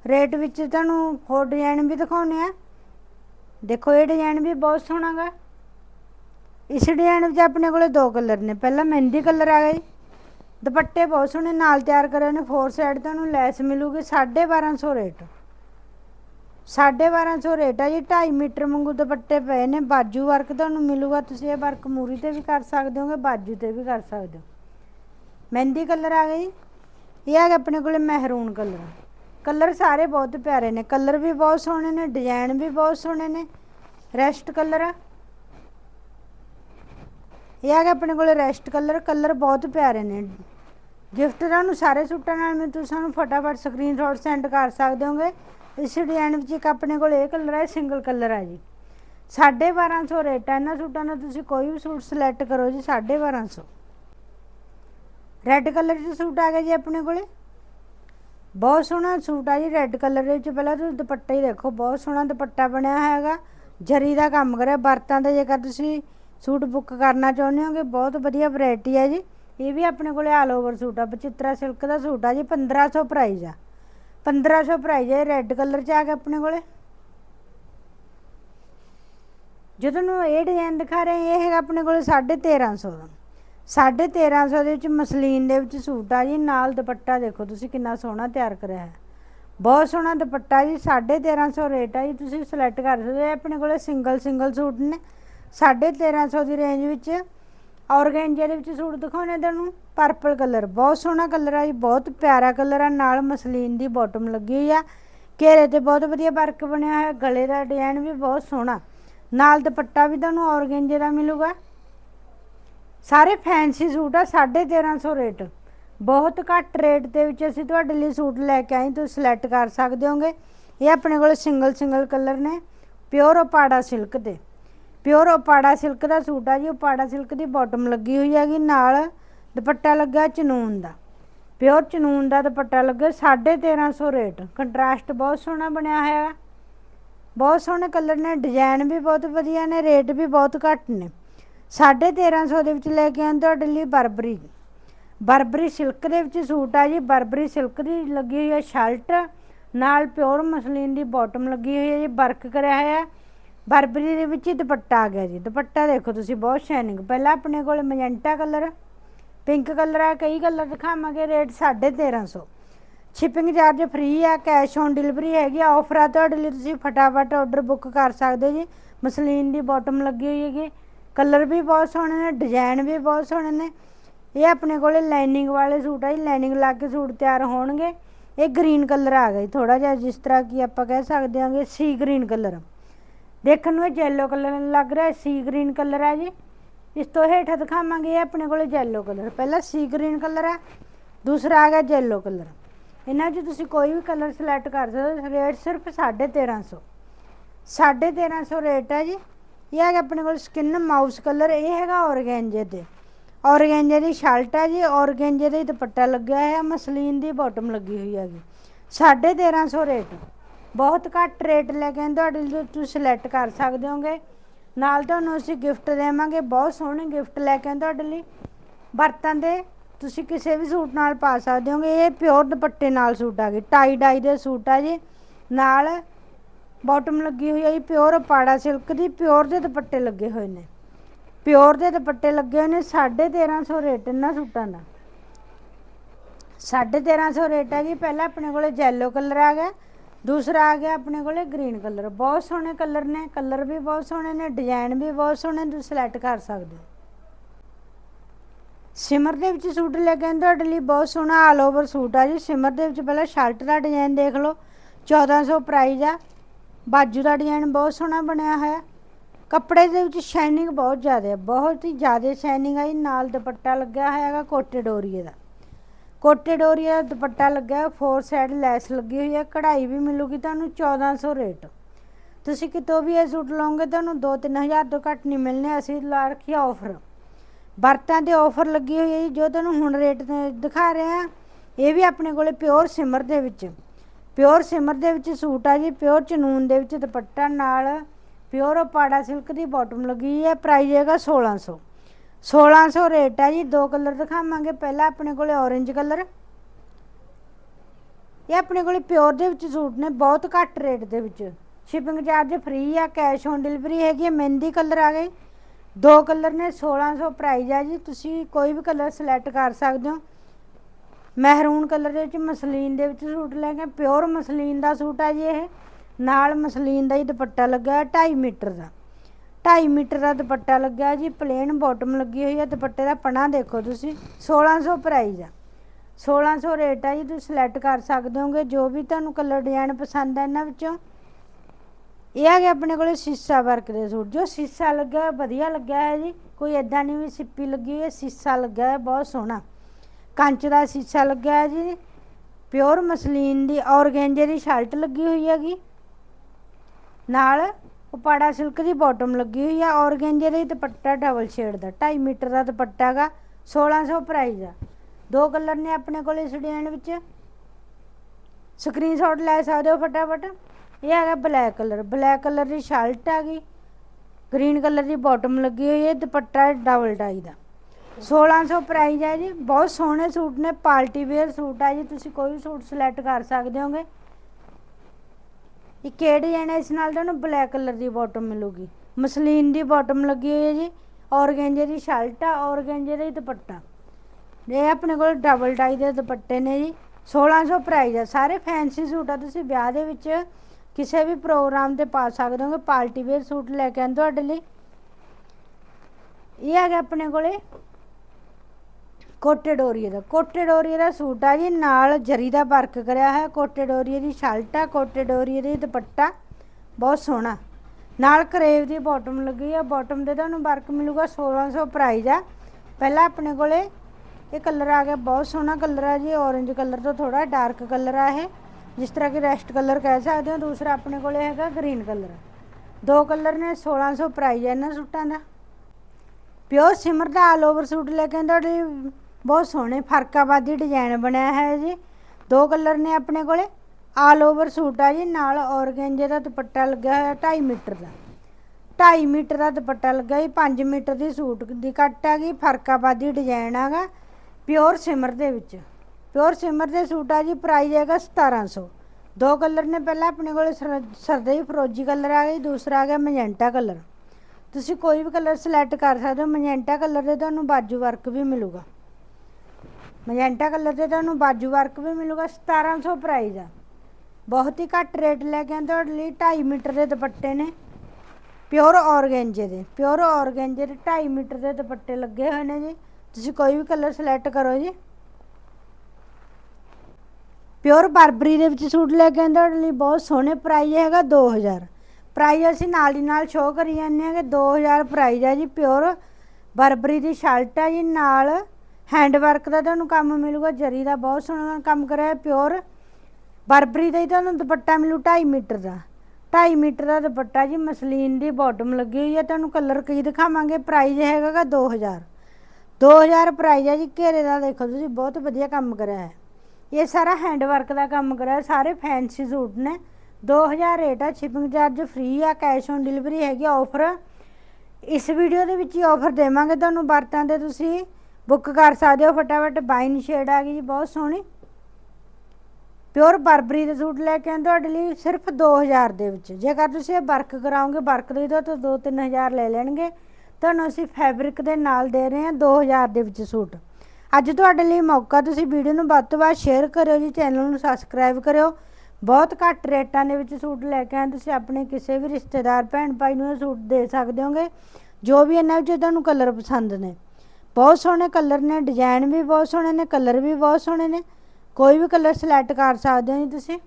ਰੇਟ ਵਿੱਚ ਤੁਹਾਨੂੰ ਹੋਰ ਡਿਜ਼ਾਈਨ ਵੀ ਦਿਖਾਉਣੇ ਆ। ਦੇਖੋ, ਇਹ ਡਿਜ਼ਾਈਨ ਵੀ ਬਹੁਤ ਸੋਹਣਾ ਗਾ। ਇਸ ਡਿਜ਼ਾਈਨ ਵਿੱਚ ਆਪਣੇ ਕੋਲੇ ਦੋ ਕਲਰ ਨੇ। ਪਹਿਲਾ ਮਹਿੰਦੀ ਕਲਰ ਆ ਗਿਆ ਜੀ। ਦੁਪੱਟੇ ਬਹੁਤ ਸੋਹਣੇ, ਨਾਲ ਤਿਆਰ ਕਰੇ ਨੇ। ਫੋਰ ਸਾਈਡ ਤੁਹਾਨੂੰ ਲੈਸ ਮਿਲੂਗੀ 1250 ਰੇਟ। 1250 ਰੇਟ ਆ ਜੀ। 2.5 ਮੀਟਰ ਵਾਂਗੂ ਦੁਪੱਟੇ ਪਏ ਨੇ। ਬਾਜੂ ਵਰਕ ਤੁਹਾਨੂੰ ਮਿਲੂਗਾ। ਤੁਸੀਂ ਇਹ ਵਰਕ ਮੂਰੀ ਤੇ ਵੀ ਕਰ ਸਕਦੇ ਹੋਗੇ, ਬਾਜੂ ਤੇ ਵੀ ਕਰ ਸਕਦੇ ਹੋ। ਮਹਿੰਦੀ ਕਲਰ ਆ ਗਿਆ ਜੀ। ਇਹ ਆ ਗਿਆ ਆਪਣੇ ਕੋਲੇ ਮਹਿਰੂਨ ਕਲਰ ਕਲਰ ਸਾਰੇ ਬਹੁਤ ਪਿਆਰੇ ਨੇ। ਕਲਰ ਵੀ ਬਹੁਤ ਸੋਹਣੇ ਨੇ, ਡਿਜ਼ਾਈਨ ਵੀ ਬਹੁਤ ਸੋਹਣੇ ਨੇ। ਰੈਸਟ ਕਲਰ ਆ। ਇਹ ਆ ਗਿਆ ਆਪਣੇ ਕੋਲ ਰੈਸਟ ਕਲਰ ਕਲਰ ਬਹੁਤ ਪਿਆਰੇ ਨੇ। ਗਿਫਟ ਤੁਹਾਨੂੰ ਸਾਰੇ ਸੂਟਾਂ ਨਾਲ ਮੈਂ ਤੁਸੀਂ ਸਾਨੂੰ ਫਟਾਫਟ ਸਕਰੀਨਸ਼ਾਟ ਸੈਂਡ ਕਰ ਸਕਦੇ ਹੋਗੇ। ਇਸ ਡਿਜ਼ਾਈਨ ਵਿੱਚ ਇੱਕ ਆਪਣੇ ਕੋਲ ਇਹ ਕਲਰ ਹੈ ਸਿੰਗਲ ਕਲਰ ਹੈ ਜੀ। 1250 ਰੇਟ ਹੈ ਇਹਨਾਂ ਸੂਟਾਂ ਦਾ ਤੁਸੀਂ ਕੋਈ ਵੀ ਸੂਟ ਸਿਲੈਕਟ ਕਰੋ ਜੀ 1250 ਰੈੱਡ ਕਲਰ ਦੇ ਸੂਟ ਆ ਗਿਆ ਜੀ ਆਪਣੇ ਕੋਲੇ। ਬਹੁਤ ਸੋਹਣਾ ਸੂਟ ਆ ਜੀ ਰੈੱਡ ਕਲਰ ਵਿੱਚ ਪਹਿਲਾਂ ਤੁਸੀਂ ਦੁਪੱਟਾ ਹੀ ਦੇਖੋ, ਬਹੁਤ ਸੋਹਣਾ ਦੁਪੱਟਾ ਬਣਿਆ ਹੈਗਾ। ਜਰੀ ਦਾ ਕੰਮ ਕਰਿਆ, ਵਰਤਾਂ ਤੇ ਜੇਕਰ ਤੁਸੀਂ ਸੂਟ ਬੁੱਕ ਕਰਨਾ ਚਾਹੁੰਦੇ ਹੋਗੇ, ਬਹੁਤ ਵਧੀਆ ਵੈਰਾਈਟੀ ਆ ਜੀ। ਇਹ ਵੀ ਆਪਣੇ ਕੋਲੇ ਆਲ ਓਵਰ ਸੂਟ ਆ ਬਚਿੱਤਰਾ ਸਿਲਕ ਦਾ ਸੂਟ ਆ ਜੀ 1500 ਪ੍ਰਾਈਸ ਆ। 1500 ਪ੍ਰਾਈਸ ਆ ਰੈੱਡ ਕਲਰ ਚ ਆ ਗਿਆ ਆਪਣੇ ਕੋਲੇ। ਜੋ ਤੁਹਾਨੂੰ ਇਹ ਡਿਜ਼ਾਈਨ ਦਿਖਾ ਰਹੇ, ਇਹ ਹੈਗਾ ਆਪਣੇ ਕੋਲੇ 1350 ਦਾ। 1350 ਦੇ ਵਿੱਚ ਮਸਲੀਨ ਦੇ ਵਿੱਚ ਸੂਟ ਆ ਜੀ। ਨਾਲ ਦੁਪੱਟਾ ਦੇਖੋ ਤੁਸੀਂ ਕਿੰਨਾ ਸੋਹਣਾ ਤਿਆਰ ਕਰਿਆ ਹੈ। ਬਹੁਤ ਸੋਹਣਾ ਦੁਪੱਟਾ ਜੀ। 1350 ਰੇਟ ਆ ਜੀ। ਤੁਸੀਂ ਸਿਲੈਕਟ ਕਰ ਸਕਦੇ ਹੋ। ਆਪਣੇ ਕੋਲੇ ਸਿੰਗਲ ਸਿੰਗਲ ਸੂਟ ਨੇ। 1350 ਦੀ ਰੇਂਜ ਵਿੱਚ ਔਰਗੈਂਜੇ ਦੇ ਵਿੱਚ ਸੂਟ ਦਿਖਾਉਣੇ ਤੁਹਾਨੂੰ। ਪਰਪਲ ਕਲਰ ਬਹੁਤ ਸੋਹਣਾ ਕਲਰ ਆ ਜੀ। ਬਹੁਤ ਪਿਆਰਾ ਕਲਰ ਆ। ਨਾਲ ਮਸਲੀਨ ਦੀ ਬਾਟਮ ਲੱਗੀ ਹੋਈ ਆ। ਘੇਰੇ ਤੇ ਬਹੁਤ ਵਧੀਆ ਵਰਕ ਬਣਿਆ ਹੋਇਆ। ਗਲੇ ਦਾ ਡਿਜ਼ਾਈਨ ਵੀ ਬਹੁਤ ਸੋਹਣਾ। ਨਾਲ ਦੁਪੱਟਾ ਵੀ ਤੁਹਾਨੂੰ ਔਰਗੈਂਜੇ ਦਾ ਮਿਲੂਗਾ। ਸਾਰੇ ਫੈਂਸੀ ਸੂਟ ਆ 1350 ਰੇਟ। ਬਹੁਤ ਘੱਟ ਰੇਟ ਦੇ ਵਿੱਚ ਅਸੀਂ ਤੁਹਾਡੇ ਲਈ ਸੂਟ ਲੈ ਕੇ ਆਏ, ਤੁਸੀਂ ਸਿਲੈਕਟ ਕਰ ਸਕਦੇ ਹੋਗੇ। ਇਹ ਆਪਣੇ ਕੋਲ ਸਿੰਗਲ ਸਿੰਗਲ ਕਲਰ ਨੇ ਪਿਓਰ opaੜਾ ਸਿਲਕ ਦੇ। ਪਿਓਰ opaੜਾ ਸਿਲਕ ਦਾ ਸੂਟ ਆ ਜੀ opaੜਾ ਸਿਲਕ ਦੀ ਬਾਟਮ ਲੱਗੀ ਹੋਈ ਹੈਗੀ, ਨਾਲ ਦੁਪੱਟਾ ਲੱਗਾ ਚਨੂਨ ਦਾ। ਪਿਓਰ ਚਨੂਨ ਦਾ ਦੁਪੱਟਾ ਲੱਗਾ 1350 ਰੇਟ। ਕੰਟਰਾਸਟ ਬਹੁਤ ਸੋਹਣਾ ਬਣਿਆ ਹੋਇਆ। ਹੈ ਬਹੁਤ ਸੋਹਣੇ ਕਲਰ ਨੇ ਡਿਜ਼ਾਈਨ ਵੀ ਬਹੁਤ ਵਧੀਆ ਨੇ ਰੇਟ ਵੀ ਬਹੁਤ ਘੱਟ ਨੇ। 1350 ਦੇ ਵਿੱਚ ਲੈ ਕੇ ਆਂਦੇ ਤੁਹਾਡੇ ਲਈ ਬਰਬਰੀ। ਬਰਬਰੀ ਸਿਲਕ ਦੇ ਵਿੱਚ ਸੂਟ ਆ ਜੀ। ਬਰਬਰੀ ਸਿਲਕ ਦੀ ਲੱਗੀ ਹੋਈ ਹੈ ਸ਼ਰਟ। ਨਾਲ ਪਿਓਰ ਮਸਲੀਨ ਦੀ ਬਾਟਮ ਲੱਗੀ ਹੋਈ ਹੈ ਜੀ। ਵਰਕ ਕਰਿਆ ਹੋਇਆ। ਬਰਬਰੀ ਦੇ ਵਿੱਚ ਹੀ ਦੁਪੱਟਾ ਆ ਗਿਆ ਜੀ। ਦੁਪੱਟਾ ਦੇਖੋ ਤੁਸੀਂ, ਬਹੁਤ ਸ਼ਾਈਨਿੰਗ ਪਹਿਲਾਂ ਆਪਣੇ ਕੋਲ ਮੈਜੈਂਟਾ ਕਲਰ ਪਿੰਕ ਕਲਰ ਆ। ਕਈ ਕਲਰ ਦਿਖਾਵਾਂਗੇ। ਰੇਟ 1350 ਸ਼ਿਪਿੰਗ ਚਾਰਜ ਫ੍ਰੀ ਆ। ਕੈਸ਼ ਔਨ ਡਿਲੀਵਰੀ ਹੈਗੀ ਆ। ਆਫਰ ਆ ਤੁਹਾਡੇ ਲਈ। ਤੁਸੀਂ ਫਟਾਫਟ ਆਰਡਰ ਬੁੱਕ ਕਰ ਸਕਦੇ ਹੋ ਜੀ। ਮਸਲੀਨ ਦੀ ਬਾਟਮ ਲੱਗੀ ਹੋਈ ਹੈਗੀ। ਕਲਰ ਵੀ ਬਹੁਤ ਸੋਹਣੇ ਨੇ, ਡਿਜ਼ਾਈਨ ਵੀ ਬਹੁਤ ਸੋਹਣੇ ਨੇ। ਇਹ ਆਪਣੇ ਕੋਲੇ ਲਾਈਨਿੰਗ ਵਾਲੇ ਸੂਟ ਆ ਜੀ, ਲਾਈਨਿੰਗ ਲਾ ਕੇ ਸੂਟ ਤਿਆਰ ਹੋਣਗੇ। ਇਹ ਗ੍ਰੀਨ ਕਲਰ ਆ ਗਿਆ ਜੀ ਥੋੜਾ ਜਿਹਾ ਜਿਸ ਤਰ੍ਹਾਂ ਕਿ ਆਪਾਂ ਕਹਿ ਸਕਦੇ ਹਾਂਗੇ ਸੀ ਗ੍ਰੀਨ ਕਲਰ। ਦੇਖਣ ਨੂੰ ਇਹ yellow ਕਲਰ ਲੱਗ ਰਿਹਾ ਸੀ ਗ੍ਰੀਨ ਕਲਰ ਆ ਜੀ। ਇਸ ਤੋਂ ਹੇਠ ਦਿਖਾਵਾਂਗੇ ਇਹ ਆਪਣੇ ਕੋਲੇ yellow ਕਲਰ। ਪਹਿਲਾ ਸੀ ਗ੍ਰੀਨ ਕਲਰ ਆ, ਦੂਸਰਾ ਆ ਗਿਆ yellow ਕਲਰ। ਇਹਨਾਂ 'ਚ ਤੁਸੀਂ ਕੋਈ ਵੀ ਕਲਰ ਸਿਲੈਕਟ ਕਰ ਸਕਦੇ ਹੋ, ਰੇਟ ਸਿਰਫ 1350 1350 ਰੇਟ ਹੈ ਜੀ। ਇਹ ਹੈਗਾ ਆਪਣੇ ਕੋਲ ਸਕਿਨ ਮਾਊਸ ਕਲਰ ਇਹ ਹੈਗਾ ਔਰਗੈਂਜੇ ਤੇ ਔਰਗੈਂਜੇ ਦੀ ਸ਼ਰਟ ਹੈ ਜੀ, ਔਰਗੈਂਜੇ ਦਾ ਹੀ ਦੁਪੱਟਾ ਲੱਗਿਆ ਹੋਇਆ, ਮਸਲੀਨ ਦੀ ਬਾਟਮ ਲੱਗੀ ਹੋਈ ਹੈਗੀ। 1350 ਰੇਟ। ਬਹੁਤ ਘੱਟ ਰੇਟ ਲੈ ਕੇ ਆਏ ਤੁਹਾਡੇ ਲਈ ਤੁਸੀਂ ਸਿਲੈਕਟ ਕਰ ਸਕਦੇ ਹੋਗੇ। ਨਾਲ ਤੁਹਾਨੂੰ ਅਸੀਂ ਗਿਫਟ ਦੇਵਾਂਗੇ, ਬਹੁਤ ਸੋਹਣੇ ਗਿਫਟ ਲੈ ਕੇ ਆਏ ਤੁਹਾਡੇ ਲਈ। ਬਰਤਨ ਦੇ ਤੁਸੀਂ ਕਿਸੇ ਵੀ ਸੂਟ ਨਾਲ ਪਾ ਸਕਦੇ ਹੋਗੇ, ਇਹ ਪਿਓਰ ਦੁਪੱਟੇ ਨਾਲ ਸੂਟ ਆ ਗਏ ਟਾਈ ਡਾਈ ਦੇ ਸੂਟ ਆ ਜੀ। ਨਾਲ ਬਾਟਮ ਲੱਗੀ ਹੋਈ ਹੈ ਜੀ ਪਿਓਰ ਪਾੜਾ ਸਿਲਕ ਦੀ ਪਿਓਰ ਦੇ ਦੁਪੱਟੇ ਲੱਗੇ ਹੋਏ ਨੇ। ਪਿਓਰ ਦੇ ਦੁਪੱਟੇ ਲੱਗੇ ਹੋਏ ਨੇ 1350 ਰੇਟ ਇਹਨਾਂ ਸੂਟਾਂ ਦਾ। 1350 ਰੇਟ ਹੈ ਜੀ, ਪਹਿਲਾਂ ਆਪਣੇ ਕੋਲੇ yellow ਕਲਰ ਆ ਗਿਆ, ਦੂਸਰਾ ਆ ਗਿਆ ਆਪਣੇ ਕੋਲੇ ਗ੍ਰੀਨ ਕਲਰ ਬਹੁਤ ਸੋਹਣੇ ਕਲਰ ਨੇ ਕਲਰ ਵੀ ਬਹੁਤ ਸੋਹਣੇ ਨੇ ਡਿਜ਼ਾਈਨ ਵੀ ਬਹੁਤ ਸੋਹਣੇ, ਤੁਸੀਂ ਸਿਲੈਕਟ ਕਰ ਸਕਦੇ ਹੋ। ਸਿਮਰ ਦੇ ਵਿੱਚ ਸੂਟ ਲੈ ਕੇ ਆਏ ਤੁਹਾਡੇ ਲਈ ਬਹੁਤ ਸੋਹਣਾ ਆਲ ਓਵਰ ਸੂਟ ਆ ਜੀ। ਸਿਮਰ ਦੇ ਵਿੱਚ ਪਹਿਲਾਂ ਸ਼ਰਟ ਦਾ ਡਿਜ਼ਾਈਨ ਦੇਖ ਲਓ 1400 ਪ੍ਰਾਈਸ ਆ। ਬਾਜੂ ਦਾ ਡਿਜ਼ਾਈਨ ਬਹੁਤ ਸੋਹਣਾ ਬਣਿਆ ਹੋਇਆ ਕੱਪੜੇ ਦੇ ਵਿੱਚ ਸ਼ਾਈਨਿੰਗ ਬਹੁਤ ਜ਼ਿਆਦਾ ਹੈ। ਬਹੁਤ ਹੀ ਜ਼ਿਆਦਾ ਸ਼ਾਈਨਿੰਗ ਆਈ ਨਾਲ ਦੁਪੱਟਾ ਲੱਗਿਆ ਹੋਇਆ ਹੈਗਾ ਕੋਟੇ ਡੋਰੀਏ ਦਾ। ਕੋਟੇ ਡੋਰੀਏ ਦਾ ਦੁਪੱਟਾ ਲੱਗਾ ਫੋਰ ਸਾਈਡ ਲੈਸ ਲੱਗੀ ਹੋਈ ਹੈ। ਕਢਾਈ ਵੀ ਮਿਲੂਗੀ ਤੁਹਾਨੂੰ 1400 ਰੇਟ। ਤੁਸੀਂ ਕਿਤੋਂ ਵੀ ਇਹ ਸੂਟ ਲਓਗੇ, ਤੁਹਾਨੂੰ 2-3000 ਤੋਂ ਘੱਟ ਨਹੀਂ ਮਿਲਣੇ। ਅਸੀਂ ਲਾ ਰੱਖੀ ਆਫਰ ਬਰਤਾਂ ਤੇ ਆਫਰ ਲੱਗੀ ਹੋਈ ਹੈ ਜੀ। ਜੋ ਤੁਹਾਨੂੰ ਹੁਣ ਰੇਟ ਦਿਖਾ ਰਹੇ ਆ, ਇਹ ਵੀ ਆਪਣੇ ਕੋਲੇ ਪਿਓਰ ਸਿਮਰ ਦੇ ਵਿੱਚ। ਪਿਓਰ ਸਿਮਰ ਦੇ ਵਿੱਚ ਸੂਟ ਆ ਜੀ, ਪਿਓਰ ਚਨੂਨ ਦੇ ਵਿੱਚ ਦੁਪੱਟਾ ਨਾਲ, ਪਿਓਰ ਪਾੜਾ ਸਿਲਕ ਦੀ ਬਾਟਮ ਲੱਗੀ ਹੈ ਪ੍ਰਾਈਸ ਹੈਗਾ 1600 1600 ਰੇਟ ਹੈ ਜੀ, ਦੋ ਕਲਰ ਦਿਖਾਵਾਂਗੇ, ਪਹਿਲਾ ਆਪਣੇ ਕੋਲੇ orange ਕਲਰ ਇਹ ਆਪਣੇ ਕੋਲੇ ਪਿਓਰ ਦੇ ਵਿੱਚ ਸੂਟ ਨੇ, ਬਹੁਤ ਘੱਟ ਰੇਟ ਦੇ ਵਿੱਚ। ਸ਼ਿਪਿੰਗ ਚਾਰਜ ਫ੍ਰੀ ਆ ਕੈਸ਼ ਔਨ ਡਿਲੀਵਰੀ ਹੈਗੀ ਹੈ, ਮਹਿੰਦੀ ਕਲਰ ਆ ਗਏ। ਦੋ ਕਲਰ ਨੇ 1600 ਪ੍ਰਾਈਸ ਆ ਜੀ, ਤੁਸੀਂ ਕੋਈ ਵੀ ਕਲਰ ਸਿਲੈਕਟ ਕਰ ਸਕਦੇ ਹੋ। ਮਹਿਰੂਨ ਕਲਰ ਦੇ ਵਿੱਚ ਮਸਲੀਨ ਦੇ ਵਿੱਚ ਸੂਟ ਲੈ ਕੇ ਪਿਓਰ ਮਸਲੀਨ ਦਾ ਸੂਟ ਆ ਜੀ ਇਹ। ਨਾਲ ਮਸਲੀਨ ਦਾ ਹੀ ਦੁਪੱਟਾ ਲੱਗਾ 2.5 ਮੀਟਰ ਦਾ। 2.5 ਮੀਟਰ ਦਾ ਦੁਪੱਟਾ ਲੱਗਾ ਜੀ ਪਲੇਨ ਬਾਟਮ ਲੱਗੀ ਹੋਈ ਹੈ ਦੁਪੱਟੇ ਦਾ ਪਣਾ ਦੇਖੋ ਤੁਸੀਂ 1600 ਪ੍ਰਾਈਸ ਆ। 1600 ਰੇਟ ਆ ਜੀ, ਤੁਸੀਂ ਸਿਲੈਕਟ ਕਰ ਸਕਦੇ ਹੋਗੇ, ਜੋ ਵੀ ਤੁਹਾਨੂੰ ਕਲਰ ਡਿਜ਼ਾਈਨ ਪਸੰਦ ਆ ਇਹਨਾਂ ਵਿੱਚੋਂ। ਇਹ ਆ ਗਿਆ ਆਪਣੇ ਕੋਲੇ ਸੀਸਾ ਵਰਕ ਦੇ ਸੂਟ, ਜੋ ਸੀਸਾ ਲੱਗਾ ਵਧੀਆ ਲੱਗਾ ਹੈ ਜੀ। ਕੋਈ ਐਦਾਂ ਨਹੀਂ ਵੀ ਸਿੱਪੀ ਲੱਗੀ ਹੋਈ ਹੈ ਸੀਸਾ ਲੱਗਾ ਹੈ ਬਹੁਤ ਸੋਹਣਾ। ਕੰਚ ਦਾ ਸੀਸਾ ਲੱਗਿਆ ਹੈ ਜੀ, ਪਿਓਰ ਮਸਲੀਨ ਦੀ ਔਰਗੈਂਜੇ ਦੀ ਸ਼ਰਟ ਲੱਗੀ ਹੋਈ ਹੈਗੀ। ਨਾਲ ਉਪਾੜਾ ਸਿਲਕ ਦੀ ਬਾਟਮ ਲੱਗੀ ਹੋਈ ਆ, ਔਰਗੈਂਜੇ ਦਾ ਦੁਪੱਟਾ ਡਬਲ ਸ਼ੇਡ ਦਾ 2.5 ਮੀਟਰ ਦਾ ਦੁਪੱਟਾ ਹੈਗਾ 1600 ਪ੍ਰਾਈਸ ਆ। ਦੋ ਕਲਰ ਨੇ ਆਪਣੇ ਕੋਲ ਇਸ ਡਿਜ਼ਾਈਨ ਵਿੱਚ। ਸਕਰੀਨਸ਼ਾਟ ਲੈ ਸਕਦੇ ਹੋ ਫਟਾਫਟ। ਇਹ ਹੈਗਾ ਬਲੈਕ ਕਲਰ ਬਲੈਕ ਕਲਰ ਦੀ ਸ਼ਰਟ ਆ ਗਈ। ਗ੍ਰੀਨ ਕਲਰ ਦੀ ਬਾਟਮ ਲੱਗੀ ਹੋਈ ਹੈ, ਦੁਪੱਟਾ ਡਬਲ ਟਾਈ ਦਾ। 1600 ਪ੍ਰਾਈਸ ਹੈ ਜੀ। ਬਹੁਤ ਸੋਹਣੇ ਸੂਟ ਨੇ, ਪਾਰਟੀ ਵੇਅਰ ਸੂਟ ਆ ਜੀ। ਤੁਸੀਂ ਕੋਈ ਵੀ ਸੂਟ ਸਿਲੈਕਟ ਕਰ ਸਕਦੇ ਹੋਗੇ। ਇਹ ਕਿਹੜੇ ਡਿਜ਼ਾਈਨ ਇਸ ਨਾਲ ਤੁਹਾਨੂੰ ਬਲੈਕ ਕਲਰ ਦੀ ਬਾਟਮ ਮਿਲੂਗੀ। ਮਸਲੀਨ ਦੀ ਬਾਟਮ ਲੱਗੀ ਹੋਈ ਹੈ ਜੀ। ਔਰਗੈਂਜੇ ਦੀ ਸ਼ਰਟ ਆ, ਔਰਗੈਂਜੇ ਦਾ ਦੁਪੱਟਾ। ਇਹ ਆਪਣੇ ਕੋਲ ਡਬਲ ਡਾਈ ਦੇ ਦੁਪੱਟੇ ਨੇ ਜੀ। 1600 ਪ੍ਰਾਈਸ ਆ। ਸਾਰੇ ਫੈਂਸੀ ਸੂਟ ਆ। ਤੁਸੀਂ ਵਿਆਹ ਦੇ ਵਿੱਚ ਕਿਸੇ ਵੀ ਪ੍ਰੋਗਰਾਮ ਤੇ ਪਾ ਸਕਦੇ ਹੋਗੇ। ਪਾਰਟੀ ਵੇਅਰ ਸੂਟ ਲੈ ਕੇ ਆਂਦੇ ਤੁਹਾਡੇ ਲਈ। ਇਹ ਹੈਗਾ ਆਪਣੇ ਕੋਲੇ ਕੋਟੇ ਡੋਰੀਏ ਦਾ। ਕੋਟੇ ਡੋਰੀਏ ਦਾ ਸੂਟ ਆ ਜੀ, ਨਾਲ ਜਰੀ ਦਾ ਵਰਕ ਕਰਿਆ ਹੋਇਆ। ਕੋਟੇ ਡੋਰੀਏ ਦੀ ਸ਼ਰਟ ਆ ਕੋਟੇ ਡੋਰੀਏ ਦੀ ਦੁਪੱਟਾ। ਬਹੁਤ ਸੋਹਣਾ। ਨਾਲ ਕਰੇਵ ਦੀ ਬਾਟਮ ਲੱਗੀ ਆ। ਬਾਟਮ ਦੇ ਤੁਹਾਨੂੰ ਵਰਕ ਮਿਲੂਗਾ 1600 ਪ੍ਰਾਈਜ਼ ਆ। ਪਹਿਲਾਂ ਆਪਣੇ ਕੋਲੇ ਇਹ ਕਲਰ ਆ ਗਿਆ, ਬਹੁਤ ਸੋਹਣਾ ਕਲਰ ਆ ਜੀ। orange ਕਲਰ ਤੋਂ ਥੋੜਾ ਡਾਰਕ ਕਲਰ ਆ ਇਹ। ਜਿਸ ਤਰ੍ਹਾਂ ਕਿ ਰੈਸਟ ਕਲਰ ਕਹਿ ਸਕਦੇ ਹੋ, ਦੂਸਰਾ ਆਪਣੇ ਕੋਲੇ ਹੈਗਾ ਗ੍ਰੀਨ ਕਲਰ ਦੋ ਕਲਰ ਨੇ 1600 ਪ੍ਰਾਈਜ਼ ਹੈ ਇਹਨਾਂ ਸੂਟਾਂ ਦਾ। ਪਿਓਰ ਸਿਮਰ ਦਾ ਆਲ ਓਵਰ ਸੂਟ ਲੈ ਕੇ ਆਏ ਬਹੁਤ ਸੋਹਣੇ ਫਰਕਾਬਾਦੀ ਡਿਜ਼ਾਈਨ ਬਣਿਆ ਹੈ ਜੀ। ਦੋ ਕਲਰ ਨੇ ਆਪਣੇ ਕੋਲੇ। ਆਲ ਓਵਰ ਸੂਟ ਆ ਜੀ ਨਾਲ ਔਰਗੈਂਜੇ ਦਾ ਦੁਪੱਟਾ ਲੱਗਿਆ ਹੋਇਆ 2.5 ਮੀਟਰ ਦਾ। 2.5 ਮੀਟਰ ਦਾ ਦੁਪੱਟਾ ਲੱਗਾ ਜੀ 5 ਮੀਟਰ ਦੀ ਸੂਟ ਦੀ ਕੱਟ ਆ ਗਈ ਫਰਕਾਬਾਦੀ ਡਿਜ਼ਾਈਨ ਆਗਾ ਪਿਓਰ ਸਿਮਰ ਦੇ ਵਿੱਚ। ਪਿਓਰ ਸਿਮਰ ਦੇ ਸੂਟ ਆ ਜੀ ਪ੍ਰਾਈਸ ਹੈਗਾ 1700 ਦੋ ਕਲਰ ਨੇ ਪਹਿਲਾਂ ਆਪਣੇ ਕੋਲ ਸਰ- ਸਰਦਈ ਫਰੋਜੀ ਕਲਰ ਆ ਗਿਆ ਜੀ, ਦੂਸਰਾ ਆ ਗਿਆ ਮੈਜੈਂਟਾ ਕਲਰ। ਤੁਸੀਂ ਕੋਈ ਵੀ ਕਲਰ ਸਿਲੈਕਟ ਕਰ ਸਕਦੇ ਹੋ ਮੈਜੈਂਟਾ ਕਲਰ ਦੇ ਤੁਹਾਨੂੰ ਬਾਜੂ ਵਰਕ ਵੀ ਮਿਲੂਗਾ। ਮਜੈਂਟਾ ਕਲਰ 'ਤੇ ਤੁਹਾਨੂੰ ਬਾਜੂ ਵਰਕ ਵੀ ਮਿਲੂਗਾ 1700 ਪ੍ਰਾਈਸ ਆ। ਬਹੁਤ ਹੀ ਘੱਟ ਰੇਟ ਲੈ ਕੇ ਆਂਦੇ ਤੁਹਾਡੇ ਲਈ 2.5 ਮੀਟਰ ਦੇ ਦੁਪੱਟੇ ਨੇ। ਪਿਓਰ ਔਰਗੈਂਜੇ ਦੇ ਪਿਓਰ ਔਰਗੈਂਜੇ ਦੇ 2.5 ਮੀਟਰ ਦੇ ਦੁਪੱਟੇ ਲੱਗੇ ਹੋਏ ਨੇ ਜੀ। ਤੁਸੀਂ ਕੋਈ ਵੀ ਕਲਰ ਸਿਲੈਕਟ ਕਰੋ ਜੀ। ਪਿਓਰ ਬਰਬਰੀ ਦੇ ਵਿੱਚ ਸੂਟ ਲੈ ਕੇ ਆਂਦੇ ਤੁਹਾਡੇ ਲਈ ਬਹੁਤ ਸੋਹਣੇ ਪ੍ਰਾਈਸ ਹੈਗਾ 2000 ਪ੍ਰਾਈਸ ਅਸੀਂ ਨਾਲ ਦੀ ਨਾਲ ਸ਼ੋਅ ਕਰੀ ਜਾਂਦੇ ਹਾਂ ਕਿ 2000 ਪ੍ਰਾਈਸ ਹੈ ਜੀ ਪਿਓਰ ਬਰਬਰੀ ਦੀ ਸ਼ਰਟ ਹੈ ਜੀ, ਨਾਲ ਹੈਂਡ ਵਰਕ ਦਾ ਤੁਹਾਨੂੰ ਕੰਮ ਮਿਲੂਗਾ, ਜਰੀ ਦਾ ਬਹੁਤ ਸੋਹਣਾ ਕੰਮ ਕਰਿਆ ਪਿਓਰ ਬਰਬਰੀ ਦਾ ਹੀ ਤੁਹਾਨੂੰ ਦੁਪੱਟਾ ਮਿਲੂ 2.5 ਮੀਟਰ ਦਾ। 2.5 ਮੀਟਰ ਦਾ ਦੁਪੱਟਾ ਜੀ, ਮਸਲੀਨ ਦੀ ਬਾਟਮ ਲੱਗੀ ਹੋਈ ਹੈ, ਤੁਹਾਨੂੰ ਕਲਰ ਕੀ ਦਿਖਾਵਾਂਗੇ ਪ੍ਰਾਈਸ ਹੈਗਾ ਗਾ 2000 2000 ਪ੍ਰਾਈਸ ਹੈ ਜੀ, ਘੇਰੇ ਦਾ ਦੇਖੋ ਤੁਸੀਂ, ਬਹੁਤ ਵਧੀਆ ਕੰਮ ਕਰਿਆ ਹੈ। ਇਹ ਸਾਰਾ ਹੈਂਡ ਵਰਕ ਦਾ ਕੰਮ ਕਰਿਆ ਸਾਰੇ ਫੈਂਸੀ ਸੂਟ ਨੇ। 2000 ਰੇਟ ਆ ਸ਼ਿਪਿੰਗ ਚਾਰਜ ਫ੍ਰੀ ਆ ਕੈਸ਼ ਔਨ ਡਿਲੀਵਰੀ ਹੈਗੀ ਆਫਰ ਇਸ ਵੀਡੀਓ ਦੇ ਵਿੱਚ ਹੀ ਆਫਰ ਦੇਵਾਂਗੇ ਤੁਹਾਨੂੰ, ਵਰਤਾਂ 'ਤੇ ਤੁਸੀਂ। ਬੁੱਕ ਕਰ ਸਕਦੇ ਹੋ ਫਟਾਫਟ। ਬਾਈਨ ਸ਼ੇਡ ਆ ਗਈ ਜੀ, ਬਹੁਤ ਸੋਹਣੀ। ਪਿਓਰ ਬਰਬਰੀ ਦੇ ਸੂਟ ਲੈ ਕੇ ਆਏ ਤੁਹਾਡੇ ਲਈ ਸਿਰਫ 2000 ਦੇ ਵਿੱਚ। ਜੇਕਰ ਤੁਸੀਂ ਇਹ ਵਰਕ ਕਰਾਓਗੇ, ਵਰਕ ਦੇ ਤਾਂ 2-3000 ਲੈ ਲੈਣਗੇ। ਤੁਹਾਨੂੰ ਅਸੀਂ ਫੈਬਰਿਕ ਦੇ ਨਾਲ ਦੇ ਰਹੇ ਹਾਂ 2000 ਦੇ ਵਿੱਚ ਸੂਟ। ਅੱਜ ਤੁਹਾਡੇ ਲਈ ਮੌਕਾ, ਤੁਸੀਂ ਵੀਡੀਓ ਨੂੰ ਵੱਧ ਤੋਂ ਵੱਧ ਸ਼ੇਅਰ ਕਰਿਓ ਜੀ ਚੈਨਲ ਨੂੰ ਸਬਸਕ੍ਰਾਈਬ ਕਰਿਓ। ਬਹੁਤ ਘੱਟ ਰੇਟਾਂ ਦੇ ਵਿੱਚ ਸੂਟ ਲੈ ਕੇ ਆਏ ਤੁਸੀਂ ਆਪਣੇ ਕਿਸੇ ਵੀ ਰਿਸ਼ਤੇਦਾਰ, ਭੈਣ ਭਾਈ ਨੂੰ ਇਹ ਸੂਟ ਦੇ ਸਕਦੇ ਹੋਗੇ। ਜੋ ਵੀ ਇਹਨਾਂ ਵਿੱਚ ਤੁਹਾਨੂੰ ਕਲਰ ਪਸੰਦ ਨੇ। ਬਹੁਤ ਸੋਹਣੇ ਕਲਰ ਨੇ ਡਿਜ਼ਾਈਨ ਵੀ ਬਹੁਤ ਸੋਹਣੇ ਨੇ ਕਲਰ ਵੀ ਬਹੁਤ ਸੋਹਣੇ ਨੇ। ਕੋਈ ਵੀ ਕਲਰ ਸਿਲੈਕਟ ਕਰ ਸਕਦੇ ਹੋ ਜੀ ਤੁਸੀਂ।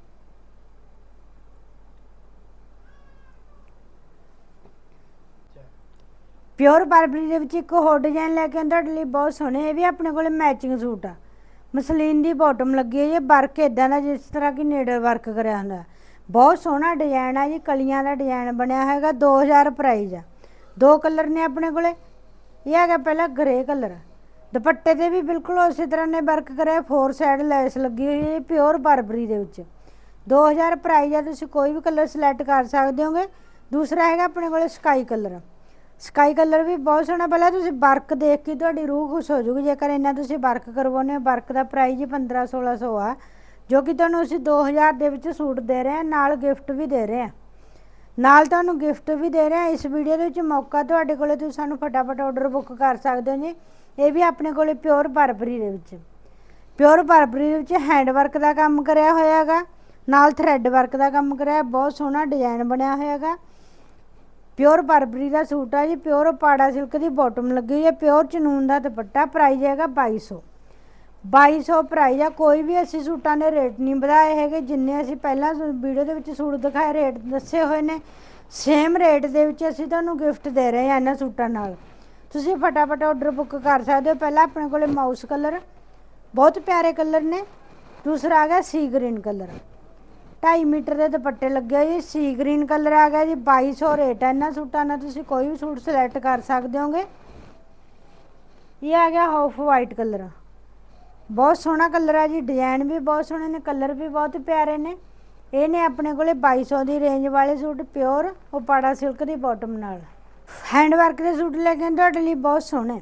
ਪਿਓਰ ਬਾਰਬਰੀ ਦੇ ਵਿੱਚ ਇੱਕ ਹੋਰ ਡਿਜ਼ਾਈਨ ਲੈ ਕੇ ਆਏ ਤੁਹਾਡੇ ਲਈ ਬਹੁਤ ਸੋਹਣੇ, ਇਹ ਵੀ ਆਪਣੇ ਕੋਲੇ ਮੈਚਿੰਗ ਸੂਟ ਆ। ਮਸਲੀਨ ਦੀ ਬਾਟਮ ਲੱਗੀ ਹੈ ਜੀ ਵਰਕ ਇਦਾਂ ਦਾ ਜਿਸ ਤਰ੍ਹਾਂ ਕਿ ਨੇੜਲ ਵਰਕ ਕਰਿਆ ਹੁੰਦਾ। ਬਹੁਤ ਸੋਹਣਾ ਡਿਜ਼ਾਈਨ ਆ ਜੀ, ਕਲੀਆਂ ਦਾ ਡਿਜ਼ਾਈਨ ਬਣਿਆ ਹੈਗਾ 2000 ਪ੍ਰਾਈਸ ਆ। ਦੋ ਕਲਰ ਨੇ ਆਪਣੇ ਕੋਲੇ। ਇਹ ਹੈਗਾ ਪਹਿਲਾ ਗ੍ਰੇ ਕਲਰ ਦੁਪੱਟੇ ਤੇ ਵੀ ਬਿਲਕੁਲ ਉਸੇ ਤਰ੍ਹਾਂ ਨੇ ਵਰਕ ਕਰਿਆ ਫੋਰ ਸਾਈਡ ਲੈਸ ਲੱਗੀ ਹੋਈ ਹੈ ਪਿਓਰ ਬਰਬਰੀ ਦੇ ਵਿੱਚ। 2000 ਪ੍ਰਾਈਸ ਆ, ਤੁਸੀਂ ਕੋਈ ਵੀ ਕਲਰ ਸਿਲੈਕਟ ਕਰ ਸਕਦੇ ਹੋਗੇ। ਦੂਸਰਾ ਹੈਗਾ ਆਪਣੇ ਕੋਲੇ ਸਕਾਈ ਕਲਰ ਸਕਾਈ ਕਲਰ ਵੀ ਬਹੁਤ ਸੋਹਣਾ, ਪਹਿਲਾਂ ਤੁਸੀਂ ਵਰਕ ਦੇਖ ਕੇ ਤੁਹਾਡੀ ਰੂਹ ਖੁਸ਼ ਹੋ ਜੂਗੀ ਜੇਕਰ ਇਹਨਾਂ ਤੁਸੀਂ ਵਰਕ ਕਰਵਾਉਂਦੇ ਹੋ ਵਰਕ ਦਾ ਪ੍ਰਾਈਸ ਹੀ 15 1600 ਆ, ਜੋ ਕਿ ਤੁਹਾਨੂੰ ਅਸੀਂ 2000 ਦੇ ਵਿੱਚ ਸੂਟ ਦੇ ਰਹੇ ਹਾਂ, ਨਾਲ ਗਿਫਟ ਵੀ ਦੇ ਰਹੇ ਹਾਂ। ਨਾਲ ਤੁਹਾਨੂੰ ਗਿਫਟ ਵੀ ਦੇ ਰਹੇ ਹਾਂ। ਇਸ ਵੀਡੀਓ ਦੇ ਵਿੱਚ ਮੌਕਾ ਤੁਹਾਡੇ ਕੋਲੇ, ਤੁਸੀਂ ਸਾਨੂੰ ਫਟਾਫਟ ਆਰਡਰ ਬੁੱਕ ਕਰ ਸਕਦੇ ਹੋ ਜੀ। ਇਹ ਵੀ ਆਪਣੇ ਕੋਲੇ ਪਿਓਰ ਬਰਬਰੀ ਦੇ ਵਿੱਚ। ਪਿਓਰ ਬਰਬਰੀ ਦੇ ਵਿੱਚ ਹੈਂਡ ਵਰਕ ਦਾ ਕੰਮ ਕਰਿਆ ਹੋਇਆ ਹੈਗਾ। ਨਾਲ ਥਰੈਡ ਵਰਕ ਦਾ ਕੰਮ ਕਰਿਆ ਬਹੁਤ ਸੋਹਣਾ ਡਿਜ਼ਾਈਨ ਬਣਿਆ ਹੋਇਆ ਹੈਗਾ। ਪਿਓਰ ਬਰਬਰੀ ਦਾ ਸੂਟ ਆ ਜੀ ਪਿਓਰ ਪਾੜਾ ਸਿਲਕ ਦੀ ਬਾਟਮ ਲੱਗੀ ਹੋਈ ਹੈ। ਪਿਓਰ ਚਨੂਨ ਦਾ ਦੁਪੱਟਾ ਪ੍ਰਾਈਸ ਹੈਗਾ 2200 2200 ਪ੍ਰਾਈਜ਼ ਆ ਕੋਈ ਵੀ ਅਸੀਂ ਸੂਟਾਂ ਦੇ ਰੇਟ ਨਹੀਂ ਵਧਾਏ ਹੈਗੇ, ਜਿੰਨੇ ਅਸੀਂ ਪਹਿਲਾਂ ਵੀਡੀਓ ਦੇ ਵਿੱਚ ਸੂਟ ਦਿਖਾਏ, ਰੇਟ ਦੱਸੇ ਹੋਏ ਨੇ। ਸੇਮ ਰੇਟ ਦੇ ਵਿੱਚ ਅਸੀਂ ਤੁਹਾਨੂੰ ਗਿਫਟ ਦੇ ਰਹੇ ਹਾਂ ਇਹਨਾਂ ਸੂਟਾਂ ਨਾਲ। ਤੁਸੀਂ ਫਟਾਫਟ ਆਰਡਰ ਬੁੱਕ ਕਰ ਸਕਦੇ ਹੋ। ਪਹਿਲਾਂ ਆਪਣੇ ਕੋਲੇ ਮਾਊਸ ਕਲਰ ਬਹੁਤ ਪਿਆਰੇ ਕਲਰ ਨੇ। ਦੂਸਰਾ ਆ ਗਿਆ ਸੀ ਗ੍ਰੀਨ ਕਲਰ 2.5 ਮੀਟਰ ਦੇ ਦੁਪੱਟੇ ਲੱਗੇ ਹੋਏ ਜੀ ਸੀ ਗ੍ਰੀਨ ਕਲਰ ਆ ਗਿਆ ਜੀ। 2200 ਰੇਟ ਹੈ ਇਹਨਾਂ ਸੂਟਾਂ ਨਾਲ। ਤੁਸੀਂ ਕੋਈ ਵੀ ਸੂਟ ਸਿਲੈਕਟ ਕਰ ਸਕਦੇ ਹੋਗੇ। ਇਹ ਆ ਗਿਆ ਹਾਫ ਵਾਈਟ ਕਲਰ ਬਹੁਤ ਸੋਹਣਾ ਕਲਰ ਆ ਜੀ, ਡਿਜ਼ਾਈਨ ਵੀ ਬਹੁਤ ਸੋਹਣੇ ਨੇ, ਕਲਰ ਵੀ ਬਹੁਤ ਪਿਆਰੇ ਨੇ। ਇਹ ਨੇ ਆਪਣੇ ਕੋਲੇ 2200 ਦੀ ਰੇਂਜ ਵਾਲੇ ਸੂਟ ਪਿਓਰ ਉਪਾੜਾ ਸਿਲਕ ਦੀ ਬਾਟਮ ਨਾਲ। ਹੈਂਡ ਵਰਕ ਦੇ ਸੂਟ ਲੈ ਕੇ ਤੁਹਾਡੇ ਲਈ ਬਹੁਤ ਸੋਹਣੇ।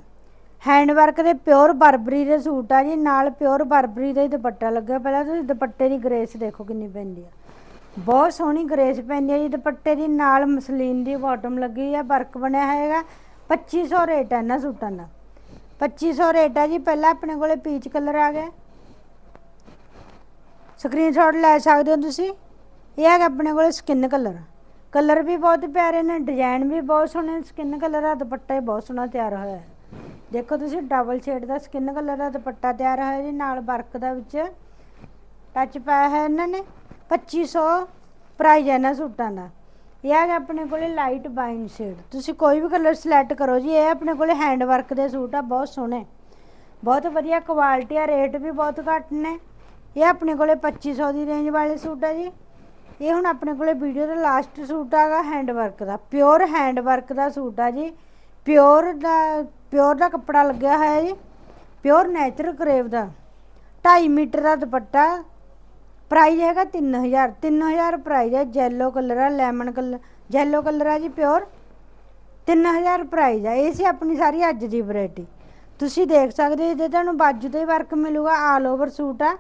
ਹੈਂਡ ਵਰਕ ਦੇ ਪਿਓਰ ਬਰਬਰੀ ਦੇ ਸੂਟ ਆ ਜੀ, ਨਾਲ ਪਿਓਰ ਬਰਬਰੀ ਦਾ ਹੀ ਦੁਪੱਟਾ ਲੱਗਿਆ ਪਹਿਲਾਂ ਤੁਸੀਂ ਦੁਪੱਟੇ ਦੀ ਗ੍ਰੇਸ ਦੇਖੋ ਕਿੰਨੀ ਪੈਂਦੀ ਆ। ਬਹੁਤ ਸੋਹਣੀ ਗ੍ਰੇਸ ਪੈਂਦੀ ਹੈ ਜੀ, ਦੁਪੱਟੇ ਦੀ ਨਾਲ ਮਸਲੀਨ ਦੀ ਬਾਟਮ ਲੱਗੀ ਆ ਵਰਕ ਬਣਿਆ ਹੈਗਾ 2500 ਰੇਟ ਹੈ ਇਹਨਾਂ ਸੂਟਾਂ ਦਾ। 2500 ਰੇਟ ਹੈ ਜੀ, ਪਹਿਲਾਂ ਆਪਣੇ ਕੋਲੇ ਪੀਚ ਕਲਰ ਆ ਗਿਆ। ਸਕਰੀਨਸ਼ਾਟ ਲੈ ਸਕਦੇ ਹੋ ਤੁਸੀਂ। ਇਹ ਹੈਗਾ ਆਪਣੇ ਕੋਲੇ ਸਕਿਨ ਕਲਰ। ਕਲਰ ਵੀ ਬਹੁਤ ਪਿਆਰੇ ਨੇ ਡਿਜ਼ਾਈਨ ਵੀ ਬਹੁਤ ਸੋਹਣੇ ਸਕਿਨ ਕਲਰ ਦਾ ਦੁਪੱਟਾ ਵੀ ਬਹੁਤ ਸੋਹਣਾ ਤਿਆਰ ਹੋਇਆ ਹੈ। ਦੇਖੋ ਤੁਸੀਂ ਡਬਲ ਸ਼ੇਡ ਦਾ ਸਕਿਨ ਕਲਰ ਦਾ ਦੁਪੱਟਾ ਤਿਆਰ ਹੋਇਆ ਜੀ, ਨਾਲ ਵਰਕ ਦਾ ਵਿੱਚ। ਟੱਚ ਪਾਇਆ ਹੈ ਇਹਨਾਂ ਨੇ। 2500 ਪ੍ਰਾਈਜ਼ ਹੈ ਇਹਨਾਂ ਸੂਟਾਂ ਦਾ। ਇਹ ਹੈਗਾ ਆਪਣੇ ਕੋਲੇ ਲਾਈਟ ਬਾਈਨ ਸ਼ੇਡ ਤੁਸੀਂ ਕੋਈ ਵੀ ਕਲਰ ਸਿਲੈਕਟ ਕਰੋ ਜੀ, ਇਹ ਆਪਣੇ ਕੋਲੇ ਹੈਂਡ ਵਰਕ ਦੇ ਸੂਟ ਆ, ਬਹੁਤ ਸੋਹਣੇ। ਬਹੁਤ ਵਧੀਆ ਕੁਆਲਿਟੀ ਆ ਰੇਟ ਵੀ ਬਹੁਤ ਘੱਟ ਨੇ। ਇਹ ਆਪਣੇ ਕੋਲੇ 2500 ਦੀ ਰੇਂਜ ਵਾਲੇ ਸੂਟ ਆ ਜੀ। ਇਹ ਹੁਣ ਆਪਣੇ ਕੋਲੇ ਵੀਡੀਓ ਦਾ ਲਾਸਟ ਸੂਟ ਆਗਾ ਹੈਂਡ ਵਰਕ ਦਾ। ਪਿਓਰ ਹੈਂਡ ਵਰਕ ਦਾ ਸੂਟ ਆ ਜੀ। ਪਿਓਰ ਦਾ ਪਿਓਰ ਦਾ ਕੱਪੜਾ ਲੱਗਿਆ ਹੋਇਆ ਜੀ। ਪਿਓਰ ਨੈਚੁਰਲ ਕਰੇਵ ਦਾ। 2.5 ਮੀਟਰ ਦਾ ਦੁਪੱਟਾ ਪ੍ਰਾਈਜ਼ ਹੈਗਾ 3000 3000 ਪ੍ਰਾਈਜ਼ ਹੈ ਜੈਲੋ ਕਲਰ ਆ ਲੈਮਨ ਕਲਰ ਜੈਲੋ ਕਲਰ ਆ ਜੀ ਪਿਓਰ 3000 ਪ੍ਰਾਈਜ਼ ਆ, ਇਹ ਸੀ ਆਪਣੀ ਸਾਰੀ ਅੱਜ ਦੀ ਵੈਰਾਈਟੀ ਤੁਸੀਂ ਦੇਖ ਸਕਦੇ ਹੋ, ਇਹਦੇ ਤੁਹਾਨੂੰ ਬਾਜੂ ਤੇ ਵਰਕ ਮਿਲੂਗਾ ਆਲ ਓਵਰ ਸੂਟ ਆ।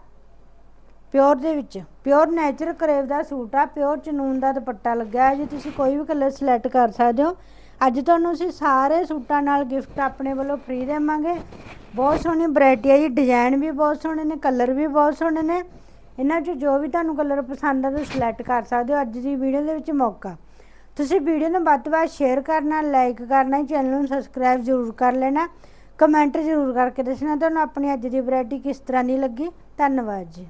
ਪਿਓਰ ਦੇ ਵਿੱਚ ਪਿਓਰ ਨੈਚੁਰਲ ਕਰੇਵ ਦਾ ਸੂਟ ਆ ਪਿਓਰ ਚਨੂਨ ਦਾ ਦੁਪੱਟਾ ਲੱਗਾ ਹੈ ਜੀ, ਤੁਸੀਂ ਕੋਈ ਵੀ ਕਲਰ ਸਿਲੈਕਟ ਕਰ ਸਕਦੇ ਹੋ। ਅੱਜ ਤੁਹਾਨੂੰ ਅਸੀਂ ਸਾਰੇ ਸੂਟਾਂ ਨਾਲ ਗਿਫਟ ਆਪਣੇ ਵੱਲੋਂ ਫ੍ਰੀ ਦੇਵਾਂਗੇ। ਬਹੁਤ ਸੋਹਣੀ ਵੈਰਾਈਟੀ ਹੈ ਜੀ ਡਿਜ਼ਾਈਨ ਵੀ ਬਹੁਤ ਸੋਹਣੇ ਨੇ ਕਲਰ ਵੀ ਬਹੁਤ ਸੋਹਣੇ ਨੇ। ਇਹਨਾਂ 'ਚ ਜੋ ਵੀ ਤੁਹਾਨੂੰ ਕਲਰ ਪਸੰਦ ਆ, ਤੁਸੀਂ ਸਿਲੈਕਟ ਕਰ ਸਕਦੇ ਹੋ। ਅੱਜ ਦੀ ਵੀਡੀਓ ਦੇ ਵਿੱਚ ਮੌਕਾ। ਤੁਸੀਂ ਵੀਡੀਓ ਨੂੰ ਵੱਧ ਤੋਂ ਵੱਧ ਸ਼ੇਅਰ ਕਰਨਾ ਲਾਈਕ ਕਰਨਾ ਚੈਨਲ ਨੂੰ ਸਬਸਕ੍ਰਾਈਬ ਜ਼ਰੂਰ ਕਰ ਲੈਣਾ। ਕਮੈਂਟ ਜ਼ਰੂਰ ਕਰਕੇ ਦੱਸਣਾ ਤੁਹਾਨੂੰ ਆਪਣੀ ਅੱਜ ਦੀ ਵੈਰਾਈਟੀ ਕਿਸ ਤਰ੍ਹਾਂ ਦੀ ਲੱਗੀ। ਧੰਨਵਾਦ ਜੀ।